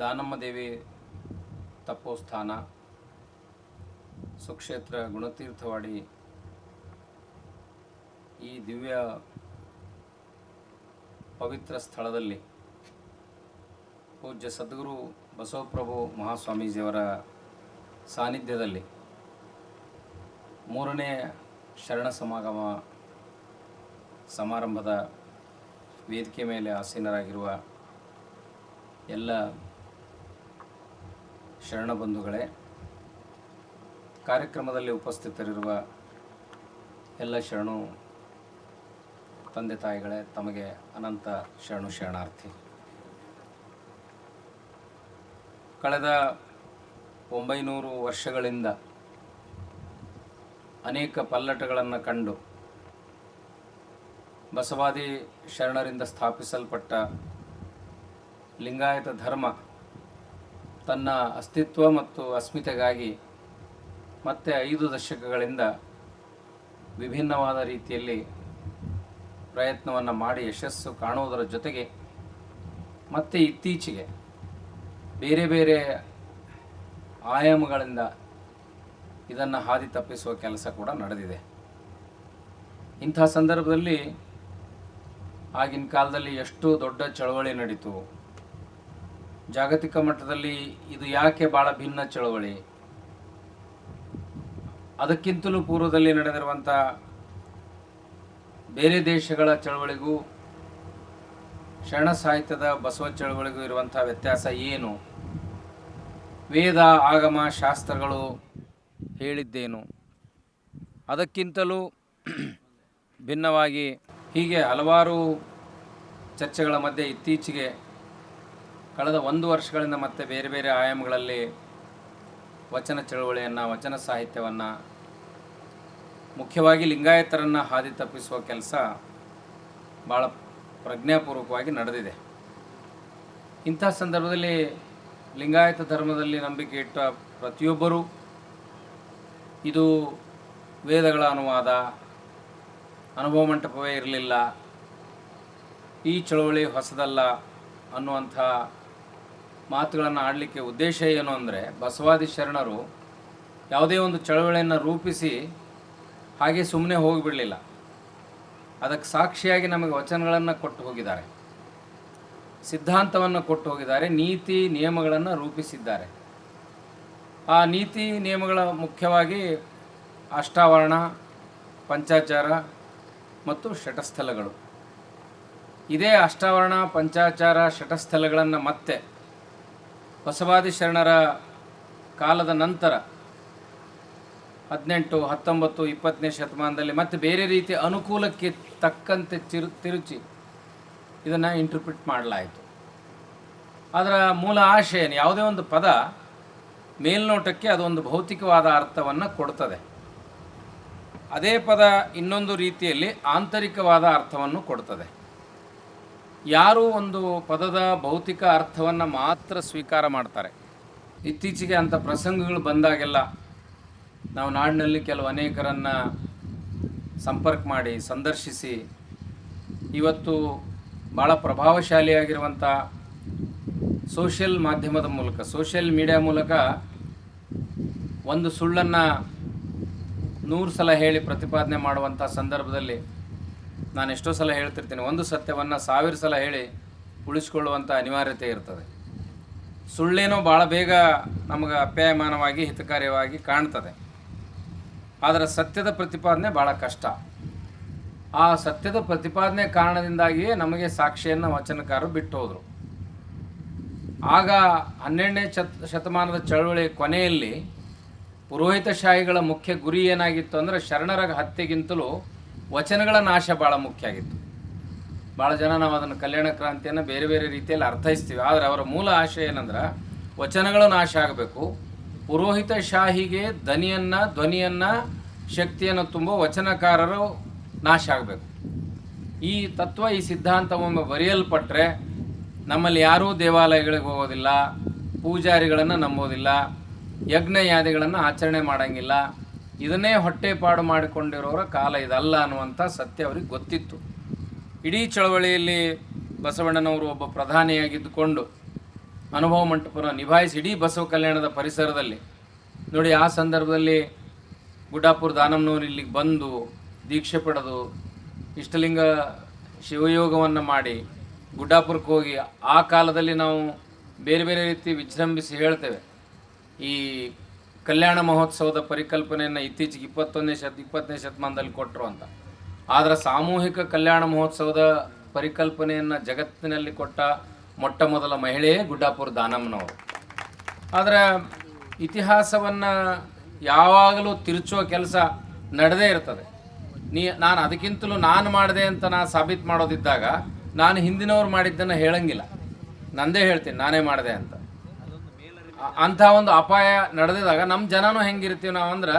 ದಾನಮ್ಮ ದೇವಿ ತಪೋಸ್ಥಾನ, ಸುಕ್ಷೇತ್ರ ಗುಣತೀರ್ಥವಾಡಿ ಈ ದಿವ್ಯ ಪವಿತ್ರ ಸ್ಥಳದಲ್ಲಿ ಪೂಜ್ಯ ಸದ್ಗುರು ಬಸವಪ್ರಭು ಮಹಾಸ್ವಾಮೀಜಿಯವರ ಸಾನ್ನಿಧ್ಯದಲ್ಲಿ ಮೂರನೇ ಶರಣ ಸಮಾಗಮ ಸಮಾರಂಭದ ವೇದಿಕೆ ಮೇಲೆ ಆಸೀನರಾಗಿರುವ ಎಲ್ಲ ಶರಣ ಬಂಧುಗಳೇ ಕಾರ್ಯಕ್ರಮದಲ್ಲಿ ಉಪಸ್ಥಿತರಿರುವ ಎಲ್ಲ ಶರಣು ತಂದೆ ತಾಯಿಗಳೇ, ತಮಗೆ ಅನಂತ ಶರಣು ಶರಣಾರ್ಥಿ. ಕಳೆದ ಒಂಬೈನೂರು ವರ್ಷಗಳಿಂದ ಅನೇಕ ಪಲ್ಲಟಗಳನ್ನು ಕಂಡು ಬಸವಾದಿ ಶರಣರಿಂದ ಸ್ಥಾಪಿಸಲ್ಪಟ್ಟ ಲಿಂಗಾಯತ ಧರ್ಮ ತನ್ನ ಅಸ್ತಿತ್ವ ಮತ್ತು ಅಸ್ಮಿತೆಗಾಗಿ ಮತ್ತೆ ಐದು ದಶಕಗಳಿಂದ ವಿಭಿನ್ನವಾದ ರೀತಿಯಲ್ಲಿ ಪ್ರಯತ್ನವನ್ನು ಮಾಡಿ ಯಶಸ್ಸು ಕಾಣುವುದರ ಜೊತೆಗೆ ಮತ್ತೆ ಇತ್ತೀಚೆಗೆ ಬೇರೆ ಬೇರೆ ಆಯಾಮಗಳಿಂದ ಇದನ್ನು ಹಾದಿ ತಪ್ಪಿಸುವ ಕೆಲಸ ಕೂಡ ನಡೆದಿದೆ. ಇಂಥ ಸಂದರ್ಭದಲ್ಲಿ ಆಗಿನ ಕಾಲದಲ್ಲಿ ಎಷ್ಟು ದೊಡ್ಡ ಚಳವಳಿ ನಡೀತು ಜಾಗತಿಕ ಮಟ್ಟದಲ್ಲಿ ಇದು ಯಾಕೆ ಭಾಳ ಭಿನ್ನ ಚಳವಳಿ? ಅದಕ್ಕಿಂತಲೂ ಪೂರ್ವದಲ್ಲಿ ನಡೆದಿರುವಂಥ ಬೇರೆ ದೇಶಗಳ ಚಳವಳಿಗೂ ಶರಣ ಸಾಹಿತ್ಯದ ಬಸವ ಚಳವಳಿಗೂ ಇರುವಂಥ ವ್ಯತ್ಯಾಸ ಏನು? ವೇದ, ಆಗಮ, ಶಾಸ್ತ್ರಗಳು ಹೇಳಿದ್ದೇನು? ಅದಕ್ಕಿಂತಲೂ ಭಿನ್ನವಾಗಿ ಹೀಗೆ ಹಲವಾರು ಚರ್ಚೆಗಳ ಮಧ್ಯೆ ಇತ್ತೀಚೆಗೆ ಕಳೆದ ಒಂದು ವರ್ಷಗಳಿಂದ ಮತ್ತೆ ಬೇರೆ ಬೇರೆ ಆಯಾಮಗಳಲ್ಲಿ ವಚನ ಚಳುವಳಿಯನ್ನು, ವಚನ ಸಾಹಿತ್ಯವನ್ನು, ಮುಖ್ಯವಾಗಿ ಲಿಂಗಾಯತರನ್ನು ಹಾದಿ ತಪ್ಪಿಸುವ ಕೆಲಸ ಭಾಳ ಪ್ರಜ್ಞಾಪೂರ್ವಕವಾಗಿ ನಡೆದಿದೆ. ಇಂಥ ಸಂದರ್ಭದಲ್ಲಿ ಲಿಂಗಾಯತ ಧರ್ಮದಲ್ಲಿ ನಂಬಿಕೆ ಇಟ್ಟ ಪ್ರತಿಯೊಬ್ಬರೂ ಇದು ವೇದಗಳ ಅನುವಾದ, ಅನುಭವ ಮಂಟಪವೇ ಇರಲಿಲ್ಲ. ಈ ಚಳುವಳಿ ಹೊಸದಲ್ಲ ಅನ್ನುವಂಥ ಮಾತುಗಳನ್ನು ಆಡಲಿಕ್ಕೆ ಉದ್ದೇಶ ಏನು ಅಂದರೆ ಬಸವಾದಿ ಶರಣರು ಯಾವುದೇ ಒಂದು ಚಳವಳಿಯನ್ನು ರೂಪಿಸಿ ಹಾಗೆ ಸುಮ್ಮನೆ ಹೋಗಿಬಿಡಲಿಲ್ಲ. ಅದಕ್ಕೆ ಸಾಕ್ಷಿಯಾಗಿ ನಮಗೆ ವಚನಗಳನ್ನು ಕೊಟ್ಟು ಹೋಗಿದ್ದಾರೆ. ಸಿದ್ಧಾಂತವನ್ನು ಕೊಟ್ಟು ಹೋಗಿದ್ದಾರೆ, ನೀತಿ ನಿಯಮಗಳನ್ನು ರೂಪಿಸಿದ್ದಾರೆ. ಆ ನೀತಿ ನಿಯಮಗಳ ಮುಖ್ಯವಾಗಿ ಅಷ್ಟಾವರಣ, ಪಂಚಾಚಾರ ಮತ್ತು ಷಟಸ್ಥಲಗಳು. ಇದೇ ಅಷ್ಟಾವರಣ, ಪಂಚಾಚಾರ, ಷಟಸ್ಥಲಗಳನ್ನು ಮತ್ತೆ ಬಸವಾದಿ ಶರಣರ ಕಾಲದ ನಂತರ ಹದಿನೆಂಟು, ಹತ್ತೊಂಬತ್ತು, ಇಪ್ಪತ್ತನೇ ಶತಮಾನದಲ್ಲಿ ಮತ್ತೆ ಬೇರೆ ರೀತಿಯ ಅನುಕೂಲಕ್ಕೆ ತಕ್ಕಂತೆ ತಿರು, ತಿರುಚಿ ಇದನ್ನು ಇಂಟರ್ಪ್ರಿಟ್ ಮಾಡಲಾಯಿತು. ಅದರ ಮೂಲ ಆಶಯ ಯಾವುದೇ ಒಂದು ಪದ ಮೇಲ್ನೋಟಕ್ಕೆ ಅದೊಂದು ಭೌತಿಕವಾದ ಅರ್ಥವನ್ನು ಕೊಡ್ತದೆ. ಅದೇ ಪದ ಇನ್ನೊಂದು ರೀತಿಯಲ್ಲಿ ಆಂತರಿಕವಾದ ಅರ್ಥವನ್ನು ಕೊಡ್ತದೆ. ಯಾರು ಒಂದು ಪದದ ಭೌತಿಕ ಅರ್ಥವನ್ನು ಮಾತ್ರ ಸ್ವೀಕಾರ ಮಾಡ್ತಾರೆ. ಇತ್ತೀಚೆಗೆ ಅಂಥ ಪ್ರಸಂಗಗಳು ಬಂದಾಗೆಲ್ಲ ನಾವು ನಾಡಿನಲ್ಲಿ ಕೆಲವು ಅನೇಕರನ್ನು ಸಂಪರ್ಕ ಮಾಡಿ, ಸಂದರ್ಶಿಸಿ, ಇವತ್ತು ಭಾಳ ಪ್ರಭಾವಶಾಲಿಯಾಗಿರುವಂಥ ಸೋಷಿಯಲ್ ಮಾಧ್ಯಮದ ಮೂಲಕ, ಸೋಷಿಯಲ್ ಮೀಡಿಯಾ ಮೂಲಕ ಒಂದು ಸುಳ್ಳನ್ನು ನೂರು ಸಲ ಹೇಳಿ ಪ್ರತಿಪಾದನೆ ಮಾಡುವಂಥ ಸಂದರ್ಭದಲ್ಲಿ ನಾನು ಎಷ್ಟೋ ಸಲ ಹೇಳ್ತಿರ್ತೀನಿ, ಒಂದು ಸತ್ಯವನ್ನು ಸಾವಿರ ಸಲ ಹೇಳಿ ಉಳಿಸ್ಕೊಳ್ಳುವಂಥ ಅನಿವಾರ್ಯತೆ ಇರ್ತದೆ. ಸುಳ್ಳೇನೋ ಭಾಳ ಬೇಗ ನಮಗೆ ಅಪ್ಯಾಯಮಾನವಾಗಿ, ಹಿತಕಾರ್ಯವಾಗಿ ಕಾಣ್ತದೆ. ಆದರೆ ಸತ್ಯದ ಪ್ರತಿಪಾದನೆ ಭಾಳ ಕಷ್ಟ. ಆ ಸತ್ಯದ ಪ್ರತಿಪಾದನೆ ಕಾರಣದಿಂದಾಗಿಯೇ ನಮಗೆ ಸಾಕ್ಷಿಯನ್ನು ವಚನಕಾರರು ಬಿಟ್ಟು ಹೋದರು ಆಗ ಹನ್ನೆರಡನೇ ಶತ್, ಶತಮಾನದ ಚಳವಳಿ ಕೊನೆಯಲ್ಲಿ ಪುರೋಹಿತಶಾಹಿಗಳ ಮುಖ್ಯ ಗುರಿ ಏನಾಗಿತ್ತು ಅಂದರೆ ಶರಣರ ಹತ್ಯೆಗಿಂತಲೂ ವಚನಗಳ ನಾಶ ಭಾಳ ಮುಖ್ಯ ಆಗಿತ್ತು. ಭಾಳ ಜನ ನಾವು ಅದನ್ನು ಕಲ್ಯಾಣ ಕ್ರಾಂತಿಯನ್ನು ಬೇರೆ ಬೇರೆ ರೀತಿಯಲ್ಲಿ ಅರ್ಥೈಸ್ತೀವಿ. ಆದರೆ ಅವರ ಮೂಲ ಆಶಯ ಏನಂದ್ರೆ ವಚನಗಳು ನಾಶ ಆಗಬೇಕು. ಪುರೋಹಿತ ಶಾಹಿಗೆ ಧ್ವನಿಯನ್ನು ಧ್ವನಿಯನ್ನು, ಶಕ್ತಿಯನ್ನು ತುಂಬ ವಚನಕಾರರು ನಾಶ ಆಗಬೇಕು. ಈ ತತ್ವ, ಈ ಸಿದ್ಧಾಂತ ಒಮ್ಮೆ ಬರೆಯಲ್ಪಟ್ಟರೆ ನಮ್ಮಲ್ಲಿ ಯಾರೂ ದೇವಾಲಯಗಳಿಗೆ ಹೋಗೋದಿಲ್ಲ, ಪೂಜಾರಿಗಳನ್ನು ನಂಬೋದಿಲ್ಲ ಯಜ್ಞ ಯಾದಿಗಳನ್ನು ಆಚರಣೆ ಮಾಡೋಂಗಿಲ್ಲ ಇದನ್ನೇ ಹೊಟ್ಟೆಪಾಡು ಮಾಡಿಕೊಂಡಿರೋರ ಕಾಲ ಇದಲ್ಲ ಅನ್ನುವಂಥ ಸತ್ಯ ಅವ್ರಿಗೆ ಗೊತ್ತಿತ್ತು. ಇಡೀ ಚಳವಳಿಯಲ್ಲಿ ಬಸವಣ್ಣನವರು ಒಬ್ಬ ಪ್ರಧಾನಿಯಾಗಿದ್ದುಕೊಂಡು ಅನುಭವ ಮಂಟಪನ ನಿಭಾಯಿಸಿ ಇಡೀ ಬಸವ ಕಲ್ಯಾಣದ ಪರಿಸರದಲ್ಲಿ ನೋಡಿ ಆ ಸಂದರ್ಭದಲ್ಲಿ ಗುಡ್ಡಾಪುರ ದಾನಮ್ಮನವರು ಇಲ್ಲಿಗೆ ಬಂದು ದೀಕ್ಷೆ ಪಡೆದು ಇಷ್ಟಲಿಂಗ ಶಿವಯೋಗವನ್ನು ಮಾಡಿ ಗುಡ್ಡಾಪುರಕ್ಕೆ ಹೋಗಿ ಆ ಕಾಲದಲ್ಲಿ ನಾವು ಬೇರೆ ಬೇರೆ ರೀತಿ ವಿಜೃಂಭಿಸಿ ಹೇಳ್ತೇವೆ. ಈ ಕಲ್ಯಾಣ ಮಹೋತ್ಸವದ ಪರಿಕಲ್ಪನೆಯನ್ನು ಇತ್ತೀಚೆಗೆ ಇಪ್ಪತ್ತೊಂದನೇ ಶತ, ಇಪ್ಪತ್ತನೇ ಶತಮಾನದಲ್ಲಿ ಕೊಟ್ಟರು ಅಂತ. ಆದರೆ ಸಾಮೂಹಿಕ ಕಲ್ಯಾಣ ಮಹೋತ್ಸವದ ಪರಿಕಲ್ಪನೆಯನ್ನು ಜಗತ್ತಿನಲ್ಲಿ ಕೊಟ್ಟ ಮೊಟ್ಟ ಮೊದಲ ಮಹಿಳೆಯೇ ಗುಡ್ಡಾಪುರ ದಾನಮ್ಮನವರು. ಆದರೆ ಇತಿಹಾಸವನ್ನು ಯಾವಾಗಲೂ ತಿರುಚುವ ಕೆಲಸ ನಡೆದೇ ಇರ್ತದೆ. ನೀ, ನಾನು ಅದಕ್ಕಿಂತಲೂ ನಾನು ಮಾಡಿದೆ ಅಂತ ನಾನು ಸಾಬೀತು ಮಾಡೋದಿದ್ದಾಗ, ನಾನು ಹಿಂದಿನವ್ರು ಮಾಡಿದ್ದನ್ನು ಹೇಳಂಗಿಲ್ಲ. ನಂದೇ ಹೇಳ್ತೀನಿ, ನಾನೇ ಮಾಡಿದೆ ಅಂತ. ಅಂಥ ಒಂದು ಅಪಾಯ ನಡೆದಿದಾಗ ನಮ್ಮ ಜನನೂ ಹೆಂಗಿರ್ತೀವಿ ನಾವು ಅಂದ್ರೆ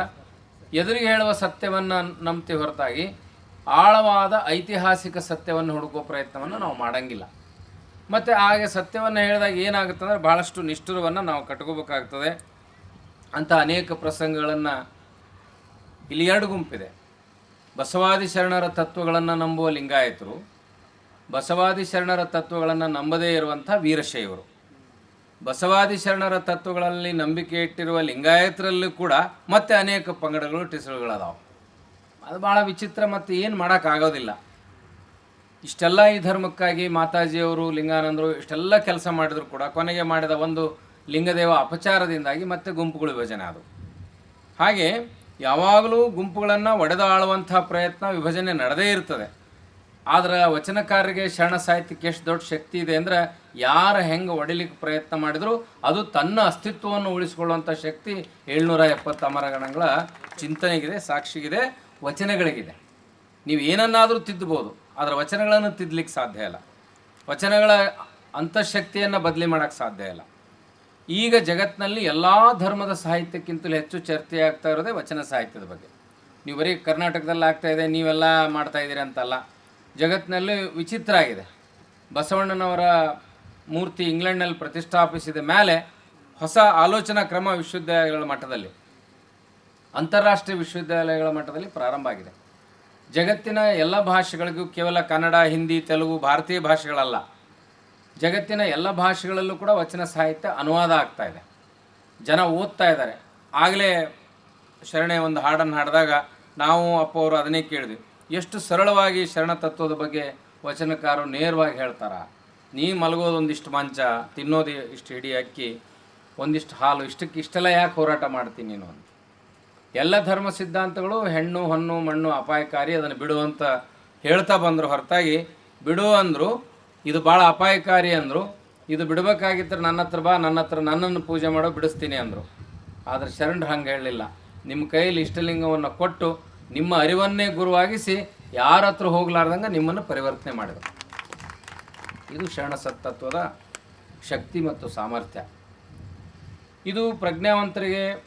ಎದುರಿಗೆ ಹೇಳುವ ಸತ್ಯವನ್ನು ನಂಬ್ತೀವಿ ಹೊರತಾಗಿ ಆಳವಾದ ಐತಿಹಾಸಿಕ ಸತ್ಯವನ್ನು ಹುಡುಕುವ ಪ್ರಯತ್ನವನ್ನು ನಾವು ಮಾಡಂಗಿಲ್ಲ. ಮತ್ತು ಹಾಗೆ ಸತ್ಯವನ್ನು ಹೇಳಿದಾಗ ಏನಾಗುತ್ತೆ ಅಂದರೆ ಭಾಳಷ್ಟು ನಿಷ್ಠುರವನ್ನು ನಾವು ಕಟ್ಕೋಬೇಕಾಗ್ತದೆ ಅಂಥ ಅನೇಕ ಪ್ರಸಂಗಗಳನ್ನು ಇಲ್ಲಿ ಎರಡು ಗುಂಪಿದೆ. ಬಸವಾದಿ ಶರಣರ ತತ್ವಗಳನ್ನು ನಂಬುವ ಲಿಂಗಾಯತರು, ಬಸವಾದಿ ಶರಣರ ತತ್ವಗಳನ್ನು ನಂಬದೇ ಇರುವಂಥ ವೀರಶೈವರು. ಬಸವಾದಿ ಶರಣರ ತತ್ವಗಳಲ್ಲಿ ನಂಬಿಕೆ ಇಟ್ಟಿರುವ ಲಿಂಗಾಯತರಲ್ಲೂ ಕೂಡ ಮತ್ತೆ ಅನೇಕ ಪಂಗಡಗಳು, ಟಿಸಳುಗಳದಾವೆ. ಅದು ಭಾಳ ವಿಚಿತ್ರ ಮತ್ತು ಏನು ಮಾಡೋಕ್ಕಾಗೋದಿಲ್ಲ ಇಷ್ಟೆಲ್ಲ ಈ ಧರ್ಮಕ್ಕಾಗಿ ಮಾತಾಜಿಯವರು, ಲಿಂಗಾನಂದರು ಇಷ್ಟೆಲ್ಲ ಕೆಲಸ ಮಾಡಿದ್ರು ಕೂಡ ಕೊನೆಗೆ ಮಾಡಿದ ಒಂದು ಲಿಂಗದೇವ ಅಪಚಾರದಿಂದಾಗಿ ಮತ್ತೆ ಗುಂಪುಗಳು ವಿಭಜನೆ ಆದವು ಹಾಗೆ ಯಾವಾಗಲೂ ಗುಂಪುಗಳನ್ನು ಒಡೆದಾಳುವಂಥ ಪ್ರಯತ್ನ ವಿಭಜನೆ ನಡೆದೇ ಇರ್ತದೆ. ಆದ್ರೆ ವಚನಕಾರರಿಗೆ ಶರಣ ಸಾಹಿತ್ಯಕ್ಕೆ ಎಷ್ಟು ದೊಡ್ಡ ಶಕ್ತಿ ಇದೆ ಅಂದರೆ ಯಾರು ಹೆಂಗೆ ಒಡಿಲಿಕ್ಕೆ ಪ್ರಯತ್ನ ಮಾಡಿದರೂ ಅದು ತನ್ನ ಅಸ್ತಿತ್ವವನ್ನು ಉಳಿಸಿಕೊಳ್ಳುವಂಥ ಶಕ್ತಿ ಏಳ್ನೂರ ಎಪ್ಪತ್ತ ಅಮರಗಣಗಳ ಚಿಂತನೆಗಿದೆ, ಸಾಕ್ಷಿಗಿದೆ, ವಚನಗಳಿಗಿದೆ. ನೀವು ಏನನ್ನಾದರೂ ತಿದ್ದಬೋದು ಆದರೆ ವಚನಗಳನ್ನು ತಿದ್ದಲಿಕ್ಕೆ ಸಾಧ್ಯ ಇಲ್ಲ. ವಚನಗಳ ಅಂತಃಶಕ್ತಿಯನ್ನು ಬದಲಿ ಮಾಡೋಕ್ಕೆ ಸಾಧ್ಯ ಇಲ್ಲ. ಈಗ ಜಗತ್ತಿನಲ್ಲಿ ಎಲ್ಲ ಧರ್ಮದ ಸಾಹಿತ್ಯಕ್ಕಿಂತಲೂ ಹೆಚ್ಚು ಚರ್ಚೆ ಆಗ್ತಾ ಇರೋದೇ ವಚನ ಸಾಹಿತ್ಯದ ಬಗ್ಗೆ. ನೀವು ಬರೀ ಕರ್ನಾಟಕದಲ್ಲಿ ಆಗ್ತಾ ಇದೆ, ನೀವೆಲ್ಲ ಮಾಡ್ತಾ ಇದ್ದೀರಿ ಅಂತಲ್ಲ. ಜಗತ್ತಿನಲ್ಲಿ ವಿಚಿತ್ರ ಆಗಿದೆ ಬಸವಣ್ಣನವರ ಮೂರ್ತಿ ಇಂಗ್ಲೆಂಡ್ನಲ್ಲಿ ಪ್ರತಿಷ್ಠಾಪಿಸಿದ ಮೇಲೆ ಹೊಸ ಆಲೋಚನಾ ಕ್ರಮ ವಿಶ್ವವಿದ್ಯಾಲಯಗಳ ಮಟ್ಟದಲ್ಲಿ, ಅಂತಾರಾಷ್ಟ್ರೀಯ ವಿಶ್ವವಿದ್ಯಾಲಯಗಳ ಮಟ್ಟದಲ್ಲಿ ಪ್ರಾರಂಭ ಆಗಿದೆ. ಜಗತ್ತಿನ ಎಲ್ಲ ಭಾಷೆಗಳಿಗೂ ಕೇವಲ ಕನ್ನಡ, ಹಿಂದಿ, ತೆಲುಗು, ಭಾರತೀಯ ಭಾಷೆಗಳಲ್ಲ, ಜಗತ್ತಿನ ಎಲ್ಲ ಭಾಷೆಗಳಲ್ಲೂ ಕೂಡ ವಚನ ಸಾಹಿತ್ಯ ಅನುವಾದ ಆಗ್ತಾ ಇದೆ. ಜನ ಓದ್ತಾ ಇದ್ದಾರೆ. ಆಗಲೇ ಶರಣೆ ಒಂದು ಹಾಡನ್ನು ಹಾಡಿದಾಗ ನಾವು, ಅಪ್ಪ ಅವರು ಅದನ್ನೇ ಕೇಳಿದ್ವಿ. ಎಷ್ಟು ಸರಳವಾಗಿ ಶರಣ ತತ್ವದ ಬಗ್ಗೆ ವಚನಕಾರರು ನೇರವಾಗಿ ಹೇಳ್ತಾರೆ. ನೀ ಮಲಗೋದು ಒಂದಿಷ್ಟು ಮಂಚ, ತಿನ್ನೋದು ಇಷ್ಟು ಹಿಡಿ ಅಕ್ಕಿ, ಒಂದಿಷ್ಟು ಹಾಲು, ಇಷ್ಟಕ್ಕೆ ಇಷ್ಟೆಲ್ಲ ಯಾಕೆ ಹೋರಾಟ ಮಾಡ್ತೀನಿ ನೀನು ಅಂತ. ಎಲ್ಲ ಧರ್ಮ ಸಿದ್ಧಾಂತಗಳು ಹೆಣ್ಣು ಹಣ್ಣು ಮಣ್ಣು ಅಪಾಯಕಾರಿ, ಅದನ್ನು ಬಿಡು ಅಂತ ಹೇಳ್ತಾ ಬಂದರು. ಹೊರತಾಗಿ ಬಿಡು ಅಂದರು, ಇದು ಭಾಳ ಅಪಾಯಕಾರಿ ಅಂದರು. ಇದು ಬಿಡಬೇಕಾಗಿದ್ದರೆ ನನ್ನ ಹತ್ರ ಬಾ, ನನ್ನ ಹತ್ರ ನನ್ನನ್ನು ಪೂಜೆ ಮಾಡೋ, ಬಿಡಿಸ್ತೀನಿ ಅಂದರು. ಆದರೆ ಶರಣರು ಹಂಗೆ ಹೇಳಲಿಲ್ಲ. ನಿಮ್ಮ ಕೈಯಲ್ಲಿ ಇಷ್ಟಲಿಂಗವನ್ನು ಕೊಟ್ಟು ನಿಮ್ಮ ಅರಿವನ್ನೇ ಗುರುವಾಗಿಸಿ ಯಾರ ಹತ್ರ ಹೋಗ್ಲಾರ್ದಂಗೆ ನಿಮ್ಮನ್ನು ಪರಿವರ್ತನೆ ಮಾಡಿದರು. ಇದು ಶರಣ ಸತ್ತತ್ವದ ಶಕ್ತಿ ಮತ್ತು ಸಾಮರ್ಥ್ಯ. ಇದು ಪ್ರಜ್ಞಾವಂತರಿಗೆ,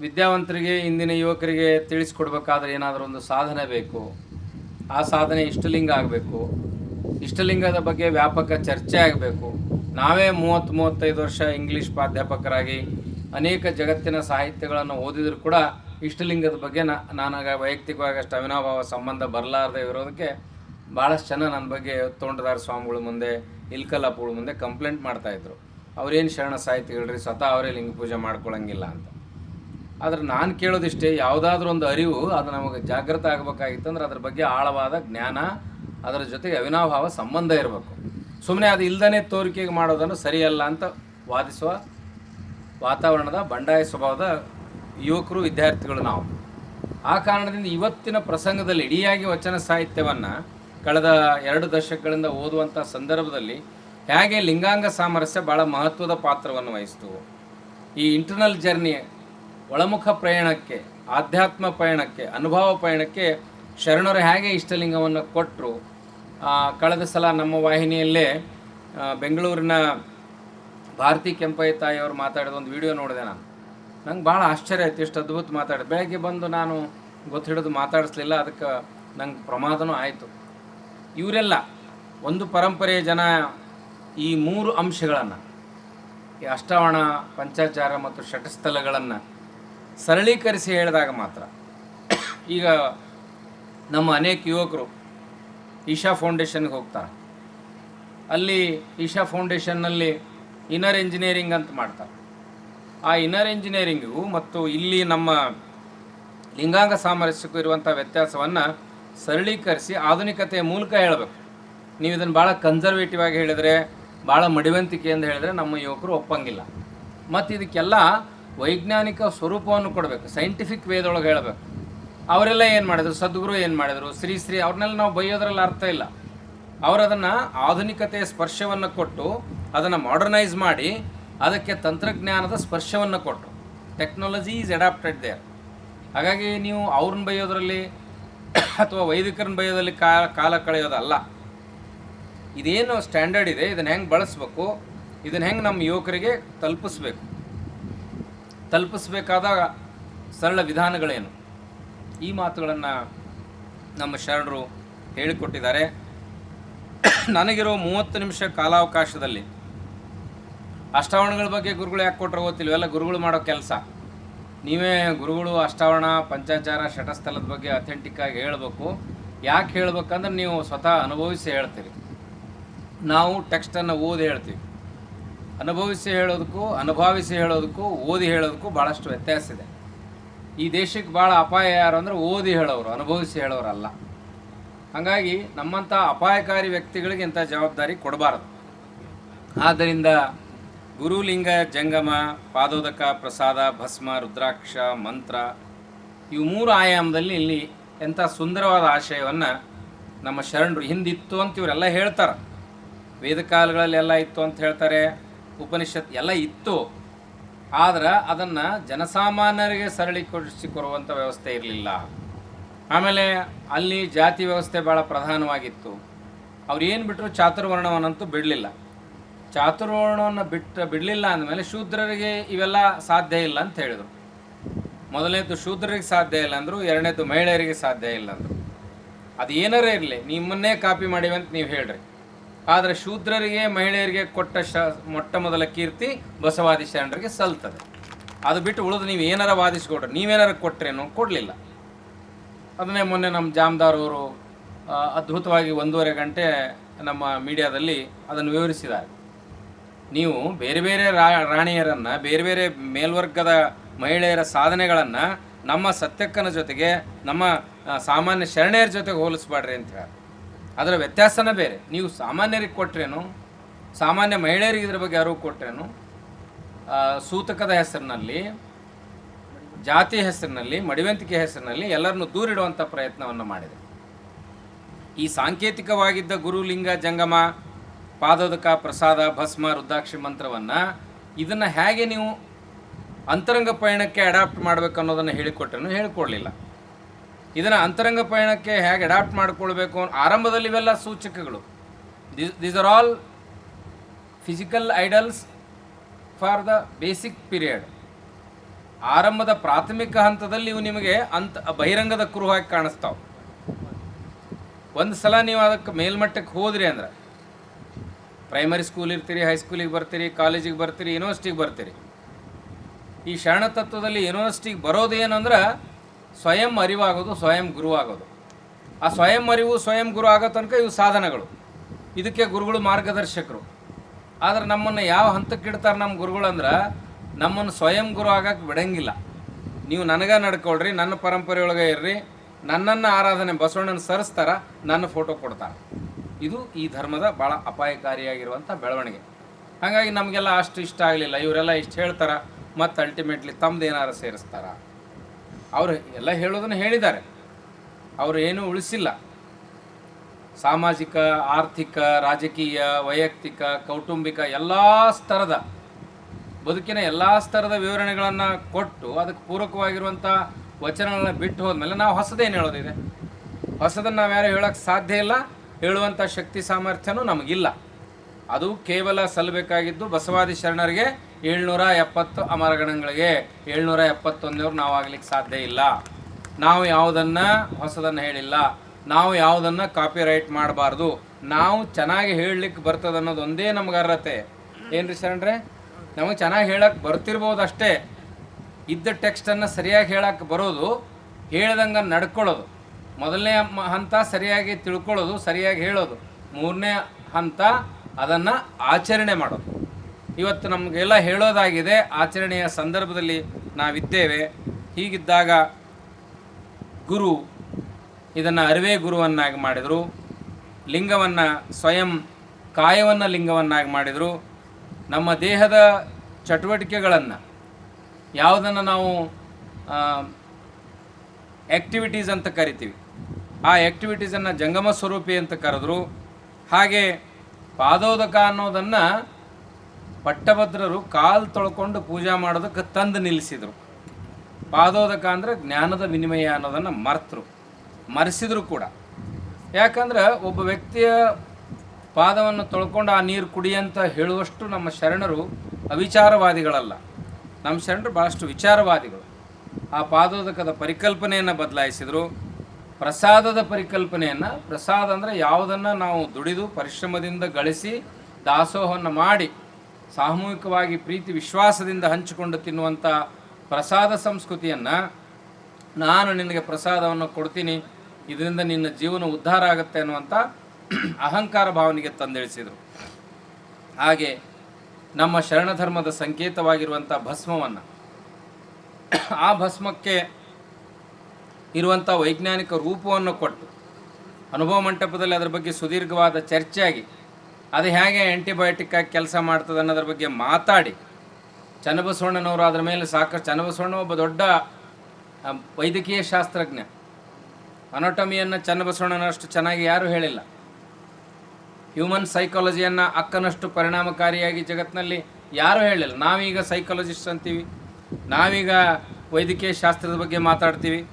ವಿದ್ಯಾವಂತರಿಗೆ, ಇಂದಿನ ಯುವಕರಿಗೆ ತಿಳಿಸ್ಕೊಡ್ಬೇಕಾದ್ರೆ ಏನಾದರೂ ಒಂದು ಸಾಧನೆ ಬೇಕು. ಆ ಸಾಧನೆ ಇಷ್ಟಲಿಂಗ ಆಗಬೇಕು. ಇಷ್ಟಲಿಂಗದ ಬಗ್ಗೆ ವ್ಯಾಪಕ ಚರ್ಚೆ ಆಗಬೇಕು. ನಾವೇ ಮೂವತ್ತು ಮೂವತ್ತೈದು ವರ್ಷ ಇಂಗ್ಲೀಷ್ ಪ್ರಾಧ್ಯಾಪಕರಾಗಿ ಅನೇಕ ಜಗತ್ತಿನ ಸಾಹಿತ್ಯಗಳನ್ನು ಓದಿದರೂ ಕೂಡ ಇಷ್ಟಲಿಂಗದ ಬಗ್ಗೆ ನಾನಾಗ ವೈಯಕ್ತಿಕವಾಗಿ ಅಷ್ಟು ಅವಿನಾಭಾವ ಸಂಬಂಧ ಬರಲಾರದೆ ಇರೋದಕ್ಕೆ ಭಾಳಷ್ಟು ಜನ ನನ್ನ ಬಗ್ಗೆ ತೋಂಟದಾರ ಸ್ವಾಮಿಗಳ ಮುಂದೆ ಇಲ್ಕಲ್ಲಪ್ಪಗಳ ಮುಂದೆ ಕಂಪ್ಲೇಂಟ್ ಮಾಡ್ತಾಯಿದ್ರು ಅವ್ರೇನು ಶರಣ ಸಾಹಿತಿಗಳ್ರಿ ಸ್ವತಃ ಅವರೇ ಲಿಂಗ ಪೂಜೆ ಮಾಡ್ಕೊಳ್ಳಂಗಿಲ್ಲ ಅಂತ. ಆದರೆ ನಾನು ಕೇಳೋದಿಷ್ಟೇ ಯಾವುದಾದ್ರೂ ಒಂದು ಅರಿವು ಅದು ನಮಗೆ ಜಾಗೃತ ಆಗಬೇಕಾಗಿತ್ತು ಅಂದ್ರೆ ಅದ್ರ ಬಗ್ಗೆ ಆಳವಾದ ಜ್ಞಾನ, ಅದರ ಜೊತೆಗೆ ಅವಿನಾಭಾವ ಸಂಬಂಧ ಇರಬೇಕು. ಸುಮ್ಮನೆ ಅದು ಇಲ್ಲದೇ ತೋರಿಕೆಗೆ ಮಾಡೋದನ್ನು ಸರಿಯಲ್ಲ ಅಂತ ವಾದಿಸುವ ವಾತಾವರಣದ ಬಂಡಾಯ ಸ್ವಭಾವದ ಯುವಕರು, ವಿದ್ಯಾರ್ಥಿಗಳು ನಾವು. ಆ ಕಾರಣದಿಂದ ಇವತ್ತಿನ ಪ್ರಸಂಗದಲ್ಲಿ ಇಡಿಯಾಗಿ ವಚನ ಸಾಹಿತ್ಯವನ್ನು ಕಳೆದ ಎರಡು ದಶಕಗಳಿಂದ ಓದುವಂಥ ಸಂದರ್ಭದಲ್ಲಿ ಹೇಗೆ ಲಿಂಗಾಂಗ ಸಾಮರಸ್ಯ ಭಾಳ ಮಹತ್ವದ ಪಾತ್ರವನ್ನು ವಹಿಸ್ತು. ಈ ಇಂಟರ್ನಲ್ ಜರ್ನಿ ಒಳಮುಖ ಪ್ರಯಾಣಕ್ಕೆ, ಆಧ್ಯಾತ್ಮ ಪಯಣಕ್ಕೆ ಅನುಭವ ಪಯಣಕ್ಕೆ ಶರಣರು ಹೇಗೆ ಇಷ್ಟಲಿಂಗವನ್ನು ಕೊಟ್ಟರು ಕಳೆದ ಸಲ ನಮ್ಮ ವಾಹಿನಿಯಲ್ಲೇ ಬೆಂಗಳೂರಿನ ಭಾರತಿ ಕೆಂಪಯ್ಯ ತಾಯಿಯವರು ಮಾತಾಡಿದ ಒಂದು ವಿಡಿಯೋ ನೋಡಿದೆ ನಾನು. ನಂಗೆ ಭಾಳ ಆಶ್ಚರ್ಯ ಆಯ್ತು ಎಷ್ಟು ಅದ್ಭುತ ಮಾತಾಡಿ ಬೆಳಗ್ಗೆ ಬಂದು ನಾನು ಗೊತ್ತಿಡೋದು ಮಾತಾಡಿಸ್ಲಿಲ್ಲ, ಅದಕ್ಕೆ ನಂಗೆ ಪ್ರಮಾದನೂ ಆಯಿತು. ಇವರೆಲ್ಲ ಒಂದು ಪರಂಪರೆಯ ಜನ ಈ ಮೂರು ಅಂಶಗಳನ್ನು, ಈ ಅಷ್ಟಾವಣ, ಪಂಚಾಚಾರ ಮತ್ತು ಷಟಸ್ಥಲಗಳನ್ನು ಸರಳೀಕರಿಸಿ ಹೇಳಿದಾಗ ಮಾತ್ರ ಈಗ ನಮ್ಮ ಅನೇಕ ಯುವಕರು ಈಶಾ ಫೌಂಡೇಶನ್ಗೆ ಹೋಗ್ತಾರೆ. ಅಲ್ಲಿ ಈಶಾ ಫೌಂಡೇಶನ್ನಲ್ಲಿ ಇನ್ನರ್ ಇಂಜಿನಿಯರಿಂಗ್ ಅಂತ ಮಾಡ್ತಾರೆ. ಆ ಇನ್ನರ್ ಇಂಜಿನಿಯರಿಂಗು ಮತ್ತು ಇಲ್ಲಿ ನಮ್ಮ ಲಿಂಗಾಂಗ ಸಾಮರಸ್ಯಕ್ಕೂ ಇರುವಂಥ ವ್ಯತ್ಯಾಸವನ್ನು ಸರಳೀಕರಿಸಿ ಆಧುನಿಕತೆಯ ಮೂಲಕ ಹೇಳಬೇಕು. ನೀವು ಇದನ್ನು ಭಾಳ ಕನ್ಸರ್ವೇಟಿವ್ ಆಗಿ ಹೇಳಿದರೆ ಭಾಳ ಮಡಿವಂತಿಕೆ ಅಂತ ಹೇಳಿದರೆ ನಮ್ಮ ಯುವಕರು ಒಪ್ಪಂಗಿಲ್ಲ. ಮತ್ತು ಇದಕ್ಕೆಲ್ಲ ವೈಜ್ಞಾನಿಕ ಸ್ವರೂಪವನ್ನು ಕೊಡಬೇಕು ಸೈಂಟಿಫಿಕ್ ವೇದೊಳಗೆ ಹೇಳಬೇಕು. ಅವರೆಲ್ಲ ಏನು ಮಾಡಿದ್ರು? ಸದ್ಗುರು ಏನು ಮಾಡಿದರು? ಶ್ರೀ ಶ್ರೀ ಅವ್ರನ್ನೆಲ್ಲ ನಾವು ಬೈಯೋದ್ರಲ್ಲಿ ಅರ್ಥ ಇಲ್ಲ. ಅವರದನ್ನು ಆಧುನಿಕತೆಯ ಸ್ಪರ್ಶವನ್ನು ಕೊಟ್ಟು ಅದನ್ನು ಮಾಡರ್ನೈಸ್ ಮಾಡಿ ಅದಕ್ಕೆ ತಂತ್ರಜ್ಞಾನದ ಸ್ಪರ್ಶವನ್ನು ಕೊಟ್ಟರು. ಟೆಕ್ನಾಲಜಿ ಈಸ್ ಅಡಾಪ್ಟೆಡ್ ದೇರ್ ಹಾಗಾಗಿ ನೀವು ಅವ್ರನ್ನ ಬೈಯೋದ್ರಲ್ಲಿ ಅಥವಾ ವೈದಿಕರನ್ನ ಬೈಯೋದ್ರಲ್ಲಿ ಕಾಲ ಕಾಲ ಕಳೆಯೋದಲ್ಲ. ಇದೇನು ಸ್ಟ್ಯಾಂಡರ್ಡ್ ಇದೆ, ಇದನ್ನು ಹೆಂಗೆ ಬಳಸ್ಬೇಕು, ಇದನ್ನು ಹೆಂಗೆ ನಮ್ಮ ಯುವಕರಿಗೆ ತಲುಪಿಸ್ಬೇಕು. ತಲುಪಿಸ್ಬೇಕಾದ ಸರಳ ವಿಧಾನಗಳೇನು? ಈ ಮಾತುಗಳನ್ನು ನಮ್ಮ ಶರಣರು ಹೇಳಿಕೊಟ್ಟಿದ್ದಾರೆ. ನನಗಿರೋ ಮೂವತ್ತು ನಿಮಿಷ ಕಾಲಾವಕಾಶದಲ್ಲಿ ಅಷ್ಟಾವರಣಗಳ ಬಗ್ಗೆ ಗುರುಗಳು ಯಾಕೆ ಕೊಟ್ಟರೆ ಗೊತ್ತಿಲ್ಲ, ಇವೆಲ್ಲ ಗುರುಗಳು ಮಾಡೋ ಕೆಲಸ. ನೀವೇ ಗುರುಗಳು, ಅಷ್ಟಾವರಣ, ಪಂಚಾಚಾರ ಶಟಸ್ಥಲದ ಬಗ್ಗೆ ಅಥೆಂಟಿಕ್ಕಾಗಿ ಹೇಳಬೇಕು. ಯಾಕೆ ಹೇಳ್ಬೇಕಂದ್ರೆ ನೀವು ಸ್ವತಃ ಅನುಭವಿಸಿ ಹೇಳ್ತೀರಿ. ನಾವು ಟೆಕ್ಸ್ಟನ್ನು ಓದಿ ಹೇಳ್ತೀವಿ. ಅನುಭವಿಸಿ ಹೇಳೋದಕ್ಕೂ ಅನುಭವಿಸಿ ಹೇಳೋದಕ್ಕೂ, ಓದಿ ಹೇಳೋದಕ್ಕೂ ಭಾಳಷ್ಟು ವ್ಯತ್ಯಾಸ ಇದೆ. ಈ ದೇಶಕ್ಕೆ ಭಾಳ ಅಪಾಯ ಯಾರು ಅಂದರೆ ಓದಿ ಹೇಳೋರು, ಅನುಭವಿಸಿ ಹೇಳೋರಲ್ಲ. ಹಾಗಾಗಿ ನಮ್ಮಂಥ ಅಪಾಯಕಾರಿ ವ್ಯಕ್ತಿಗಳಿಗೆ ಇಂಥ ಜವಾಬ್ದಾರಿ ಕೊಡಬಾರದು. ಆದ್ದರಿಂದ ಗುರುಲಿಂಗ, ಜಂಗಮ, ಪಾದೋದಕ, ಪ್ರಸಾದ, ಭಸ್ಮ, ರುದ್ರಾಕ್ಷ, ಮಂತ್ರ ಇವು ಮೂರು ಆಯಾಮದಲ್ಲಿ ಇಲ್ಲಿ ಎಂಥ ಸುಂದರವಾದ ಆಶಯವನ್ನು ನಮ್ಮ ಶರಣರು ಹಿಂದಿತ್ತು ಅಂತ ಇವರೆಲ್ಲ ಹೇಳ್ತಾರೆ. ವೇದಕಾಲಗಳಲ್ಲಿ ಎಲ್ಲ ಇತ್ತು ಅಂತ ಹೇಳ್ತಾರೆ, ಉಪನಿಷತ್ ಎಲ್ಲ ಇತ್ತು. ಆದರೆ ಅದನ್ನು ಜನಸಾಮಾನ್ಯರಿಗೆ ಸರಳೀಕರಿಸಿಕೊಡುವಂಥ ವ್ಯವಸ್ಥೆ ಇರಲಿಲ್ಲ. ಆಮೇಲೆ ಅಲ್ಲಿ ಜಾತಿ ವ್ಯವಸ್ಥೆ ಭಾಳ ಪ್ರಧಾನವಾಗಿತ್ತು. ಅವ್ರು ಏನು ಬಿಟ್ಟರು ಚಾತುರ್ವರ್ಣವನ್ನಂತೂ ಬಿಡಲಿಲ್ಲ. ಚಾತುರ್ವರ್ಣವನ್ನು ಬಿಟ್ಟು ಬಿಡಲಿಲ್ಲ ಅಂದಮೇಲೆ ಶೂದ್ರರಿಗೆ ಇವೆಲ್ಲ ಸಾಧ್ಯ ಇಲ್ಲ ಅಂತ ಹೇಳಿದರು. ಮೊದಲನೇದು ಶೂದ್ರರಿಗೆ ಸಾಧ್ಯ ಇಲ್ಲ ಅಂದರು ಎರಡನೇದು ಮಹಿಳೆಯರಿಗೆ ಸಾಧ್ಯ ಇಲ್ಲ ಅಂದರು. ಅದು ಏನಾರೇ ಇರಲಿ ನಿಮ್ಮನ್ನೇ ಕಾಪಿ ಮಾಡಿವೆ ಅಂತ ನೀವು ಹೇಳ್ರಿ. ಆದರೆ ಶೂದ್ರರಿಗೆ ಮಹಿಳೆಯರಿಗೆ ಕೊಟ್ಟ ಶ ಮೊಟ್ಟ ಮೊದಲ ಕೀರ್ತಿ ಬಸವಾದಿ ಶರಣರಿಗೆ ಸಲ್ತದೆ. ಅದು ಬಿಟ್ಟು ಉಳಿದು ನೀವು ಏನಾರ ವಾದಿಸ್ಕೊಡ್ರಿ ನೀವೇನಾರ ಕೊಟ್ರೇನು ಕೊಡಲಿಲ್ಲ. ಅದನ್ನೇ ಮೊನ್ನೆ ನಮ್ಮ ಜಾಮದಾರ್ ಅವರು ಆ, ಅದ್ಭುತವಾಗಿ ಒಂದೂವರೆ ಗಂಟೆ ನಮ್ಮ ಮೀಡಿಯಾದಲ್ಲಿ ಅದನ್ನು ವಿವರಿಸಿದ್ದಾರೆ. ನೀವು ಬೇರೆ ಬೇರೆ ರಾಣಿಯರನ್ನು, ಬೇರೆ ಬೇರೆ ಮೇಲ್ವರ್ಗದ ಮಹಿಳೆಯರ ಸಾಧನೆಗಳನ್ನು ನಮ್ಮ ಸತ್ಯಕ್ಕನ ಜೊತೆಗೆ ನಮ್ಮ ಸಾಮಾನ್ಯ ಶರಣೆಯರ ಜೊತೆಗೆ ಹೋಲಿಸ್ಬೇಡ್ರಿ ಅಂತ ಹೇಳಿ. ಅದರ ವ್ಯತ್ಯಾಸನೇ ಬೇರೆ. ನೀವು ಸಾಮಾನ್ಯರಿಗೆ ಕೊಟ್ಟರೇನು ಸಾಮಾನ್ಯ ಮಹಿಳೆಯರಿಗೆ ಇದ್ರ ಬಗ್ಗೆ ಅರಿವು ಕೊಟ್ಟರೇನು ಸೂತಕದ ಹೆಸರಿನಲ್ಲಿ, ಜಾತಿ ಹೆಸರಿನಲ್ಲಿ, ಮಡಿವಂತಿಕೆ ಹೆಸರಿನಲ್ಲಿ ಎಲ್ಲರನ್ನು ದೂರಿಡುವಂಥ ಪ್ರಯತ್ನವನ್ನು ಮಾಡಿದೆ. ಈ ಸಾಂಕೇತಿಕವಾಗಿದ್ದ ಗುರುಲಿಂಗ, ಜಂಗಮ ಪಾದೋದಕ, ಪ್ರಸಾದ, ಭಸ್ಮ, ರುದ್ರಾಕ್ಷಿ ಮಂತ್ರವನ್ನು ಇದನ್ನು ಹೇಗೆ ನೀವು ಅಂತರಂಗ ಪಯಣಕ್ಕೆ ಅಡಾಪ್ಟ್ ಮಾಡಬೇಕು ಅನ್ನೋದನ್ನು ಹೇಳಿಕೊಟ್ರೇನು ಹೇಳಿಕೊಡಲಿಲ್ಲ. ಇದನ್ನು ಅಂತರಂಗ ಪಯಣಕ್ಕೆ ಹೇಗೆ ಅಡಾಪ್ಟ್ ಮಾಡಿಕೊಳ್ಬೇಕು ಆರಂಭದಲ್ಲಿ ಇವೆಲ್ಲ ಸೂಚಕಗಳು. These are all physical idols for the basic period ಆರಂಭದ ಪ್ರಾಥಮಿಕ ಹಂತದಲ್ಲಿ ಇವು ನಿಮಗೆ ಅಂತ ಬಹಿರಂಗದ ಕುರುಹಾಗಿ ಕಾಣಿಸ್ತಾವೆ. ಒಂದು ಸಲ ನೀವು ಅದಕ್ಕೆ ಮೇಲ್ಮಟ್ಟಕ್ಕೆ ಹೋದ್ರಿ ಅಂದ್ರೆ ಪ್ರೈಮರಿ ಸ್ಕೂಲ್ ಇರ್ತೀರಿ ಹೈಸ್ಕೂಲಿಗೆ ಬರ್ತೀರಿ, ಕಾಲೇಜಿಗೆ ಬರ್ತೀರಿ, ಯೂನಿವರ್ಸಿಟಿಗೆ ಬರ್ತೀರಿ. ಈ ಶರಣ ತತ್ವದಲ್ಲಿ ಯೂನಿವರ್ಸಿಟಿಗೆ ಬರೋದು ಏನಂದ್ರೆ ಸ್ವಯಂ ಅರಿವಾಗೋದು, ಸ್ವಯಂ ಗುರು ಆಗೋದು ಆ ಸ್ವಯಂ ಅರಿವು, ಸ್ವಯಂ ಗುರು ಆಗೋ ತನಕ ಇವು ಸಾಧನಗಳು. ಇದಕ್ಕೆ ಗುರುಗಳು ಮಾರ್ಗದರ್ಶಕರು. ಆದರೆ ನಮ್ಮನ್ನು ಯಾವ ಹಂತಕ್ಕೆ ಇಡ್ತಾರೆ ನಮ್ಮ ಗುರುಗಳು ಅಂದ್ರೆ ನಮ್ಮನ್ನು ಸ್ವಯಂ ಗುರು ಆಗಕ್ಕೆ ಬಿಡಂಗಿಲ್ಲ. ನೀವು ನನಗೆ ನಡ್ಕೊಳ್ರಿ, ನನ್ನ ಪರಂಪರೆಯೊಳಗೆ ಇರ್ರಿ, ನನ್ನನ್ನು ಆರಾಧನೆ ಬಸವಣ್ಣನ ಸರಿಸ್ತಾರ, ನನ್ನ ಫೋಟೋ ಕೊಡ್ತಾರೆ. ಇದು ಈ ಧರ್ಮದ ಭಾಳ ಅಪಾಯಕಾರಿಯಾಗಿರುವಂಥ ಬೆಳವಣಿಗೆ. ಹಾಗಾಗಿ ನಮಗೆಲ್ಲ ಅಷ್ಟು ಇಷ್ಟ ಆಗಲಿಲ್ಲ. ಇವರೆಲ್ಲ ಇಷ್ಟು ಹೇಳ್ತಾರ, ಮತ್ತು ಅಲ್ಟಿಮೇಟ್ಲಿ ತಮ್ಮದು ಏನಾರು ಸೇರಿಸ್ತಾರ. ಅವರು ಎಲ್ಲ ಹೇಳೋದನ್ನು ಹೇಳಿದ್ದಾರೆ. ಅವರು ಏನೂ ಉಳಿಸಿಲ್ಲ. ಸಾಮಾಜಿಕ, ಆರ್ಥಿಕ, ರಾಜಕೀಯ, ವೈಯಕ್ತಿಕ, ಕೌಟುಂಬಿಕ ಎಲ್ಲ ಸ್ತರದ, ಬದುಕಿನ ಎಲ್ಲ ಸ್ತರದ ವಿವರಣೆಗಳನ್ನು ಕೊಟ್ಟು ಅದಕ್ಕೆ ಪೂರಕವಾಗಿರುವಂಥ ವಚನಗಳನ್ನ ಬಿಟ್ಟು ಹೋದ್ಮೇಲೆ ನಾವು ಹೊಸದೇನು ಹೇಳೋದಿದೆ? ಹೊಸದನ್ನು ನಾವು ಯಾರು ಹೇಳೋಕ್ಕೆ ಸಾಧ್ಯ ಇಲ್ಲ. ಹೇಳುವಂಥ ಶಕ್ತಿ ಸಾಮರ್ಥ್ಯನೂ ನಮಗಿಲ್ಲ. ಅದು ಕೇವಲ ಸಲ್ಲಬೇಕಾಗಿದ್ದು ಬಸವಾದಿ ಶರಣರಿಗೆ ಏಳ್ನೂರ ಎಪ್ಪತ್ತು ಅಮರಗಣಗಳಿಗೆ ಏಳ್ನೂರ ಎಪ್ಪತ್ತೊಂದವ್ರು ನಾವು ಆಗ್ಲಿಕ್ಕೆ ಸಾಧ್ಯ ಇಲ್ಲ. ನಾವು ಯಾವುದನ್ನು ಹೊಸದನ್ನು ಹೇಳಿಲ್ಲ. ನಾವು ಯಾವುದನ್ನು ಕಾಪಿ ರೈಟ್ ಮಾಡಬಾರ್ದು. ನಾವು ಚೆನ್ನಾಗಿ ಹೇಳಲಿಕ್ಕೆ ಬರ್ತದೆ ಅನ್ನೋದು ಒಂದೇ ನಮ್ಗೆ ಅರ್ಹತೆ. ಏನ್ರಿ ಶರಣರೇ? ನಮಗೆ ಚೆನ್ನಾಗಿ ಹೇಳಕ್ಕೆ ಬರ್ತಿರ್ಬೋದು ಅಷ್ಟೇ. ಇದ್ದ ಟೆಕ್ಸ್ಟನ್ನು ಸರಿಯಾಗಿ ಹೇಳಕ್ಕೆ ಬರೋದು, ಹೇಳ್ದಂಗೆ ನಡ್ಕೊಳ್ಳೋದು. ಮೊದಲನೇ ಹಂತ ಸರಿಯಾಗಿ ತಿಳ್ಕೊಳ್ಳೋದು, ಸರಿಯಾಗಿ ಹೇಳೋದು. ಮೂರನೇ ಹಂತ ಅದನ್ನು ಆಚರಣೆ ಮಾಡೋದು. ಇವತ್ತು ನಮಗೆಲ್ಲ ಹೇಳೋದಾಗಿದೆ, ಆಚರಣೆಯ ಸಂದರ್ಭದಲ್ಲಿ ನಾವಿದ್ದೇವೆ. ಹೀಗಿದ್ದಾಗ ಗುರು ಇದನ್ನು ಅರಿವೇ ಗುರುವನ್ನಾಗಿ ಮಾಡಿದರು. ಲಿಂಗವನ್ನು ಸ್ವಯಂ ಕಾಯವನ್ನು ಲಿಂಗವನ್ನಾಗಿ ಮಾಡಿದರು. ನಮ್ಮ ದೇಹದ ಚಟುವಟಿಕೆಗಳನ್ನು, ಯಾವುದನ್ನು ನಾವು ಆ್ಯಕ್ಟಿವಿಟೀಸ್ ಅಂತ ಕರಿತೀವಿ. ಆ ಆ್ಯಕ್ಟಿವಿಟೀಸನ್ನು ಜಂಗಮ ಸ್ವರೂಪಿ ಅಂತ ಕರೆದ್ರು. ಹಾಗೆ ಪಾದೋದಕ ಅನ್ನೋದನ್ನು ಪಟ್ಟಭದ್ರರು ಕಾಲು ತೊಳ್ಕೊಂಡು ಪೂಜಾ ಮಾಡೋದಕ್ಕೆ ತಂದು ನಿಲ್ಲಿಸಿದರು. ಪಾದೋದಕ ಅಂದರೆ ಜ್ಞಾನದ ವಿನಿಮಯ ಅನ್ನೋದನ್ನು ಮರೆತರು, ಮರೆಸಿದ್ರು ಕೂಡ. ಯಾಕಂದ್ರೆ ಒಬ್ಬ ವ್ಯಕ್ತಿಯ ಪಾದವನ್ನು ತೊಳ್ಕೊಂಡು ಆ ನೀರು ಕುಡಿ ಅಂತ ಹೇಳುವಷ್ಟು ನಮ್ಮ ಶರಣರು ಅವಿಚಾರವಾದಿಗಳಲ್ಲ. ನಮ್ಮ ಶರಣರು ಭಾಳಷ್ಟು ವಿಚಾರವಾದಿಗಳು. ಆ ಪಾದೋದಕದ ಪರಿಕಲ್ಪನೆಯನ್ನು ಬದಲಾಯಿಸಿದರು. ಪ್ರಸಾದದ ಪರಿಕಲ್ಪನೆಯನ್ನು, ಪ್ರಸಾದ ಅಂದರೆ ಯಾವುದನ್ನು ನಾವು ದುಡಿದು ಪರಿಶ್ರಮದಿಂದ ಗಳಿಸಿ ದಾಸೋಹವನ್ನು ಮಾಡಿ ಸಾಮೂಹಿಕವಾಗಿ ಪ್ರೀತಿ ವಿಶ್ವಾಸದಿಂದ ಹಂಚಿಕೊಂಡು ತಿನ್ನುವಂಥ ಪ್ರಸಾದ ಸಂಸ್ಕೃತಿಯನ್ನು ನಾನು ನಿನಗೆ ಪ್ರಸಾದವನ್ನು ಕೊಡ್ತೀನಿ, ಇದರಿಂದ ನಿನ್ನ ಜೀವನ ಉದ್ಧಾರ ಆಗುತ್ತೆ ಅನ್ನುವಂಥ ಅಹಂಕಾರ ಭಾವನೆಗೆ ತಂದಿಳಿಸಿದರು. ಹಾಗೆ ನಮ್ಮ ಶರಣಧರ್ಮದ ಸಂಕೇತವಾಗಿರುವಂಥ ಭಸ್ಮವನ್ನು, ಆ ಭಸ್ಮಕ್ಕೆ ಇರುವಂಥ ವೈಜ್ಞಾನಿಕ ರೂಪವನ್ನು ಕೊಟ್ಟು ಅನುಭವ ಮಂಟಪದಲ್ಲಿ ಅದರ ಬಗ್ಗೆ ಸುದೀರ್ಘವಾದ ಚರ್ಚೆಯಾಗಿ ಅದು ಹೇಗೆ ಆ್ಯಂಟಿಬಯೋಟಿಕ್ ಆಗಿ ಕೆಲಸ ಮಾಡ್ತದೆ ಅನ್ನೋದ್ರ ಬಗ್ಗೆ ಮಾತಾಡಿ. ಚನ್ನಬಸವಣ್ಣನವರು ಅದರ ಮೇಲೆ ಸಾಕಷ್ಟು, ಚನ್ನಬಸವಣ್ಣ ಒಬ್ಬ ದೊಡ್ಡ ವೈದ್ಯಕೀಯ ಶಾಸ್ತ್ರಜ್ಞ. ಅನಾಟಮಿಯನ್ನು ಚನ್ನಬಸವಣ್ಣನಷ್ಟು ಚೆನ್ನಾಗಿ ಯಾರೂ ಹೇಳಿಲ್ಲ. ಹ್ಯೂಮನ್ ಸೈಕಾಲಜಿಯನ್ನು ಅಕ್ಕನಷ್ಟು ಪರಿಣಾಮಕಾರಿಯಾಗಿ ಜಗತ್ತಿನಲ್ಲಿ ಯಾರೂ ಹೇಳಿಲ್ಲ. ನಾವೀಗ ಸೈಕಾಲಜಿಸ್ಟ್ ಅಂತೀವಿ. ನಾವೀಗ ವೈದ್ಯಕೀಯ ಶಾಸ್ತ್ರದ ಬಗ್ಗೆ ಮಾತಾಡ್ತೀವಿ.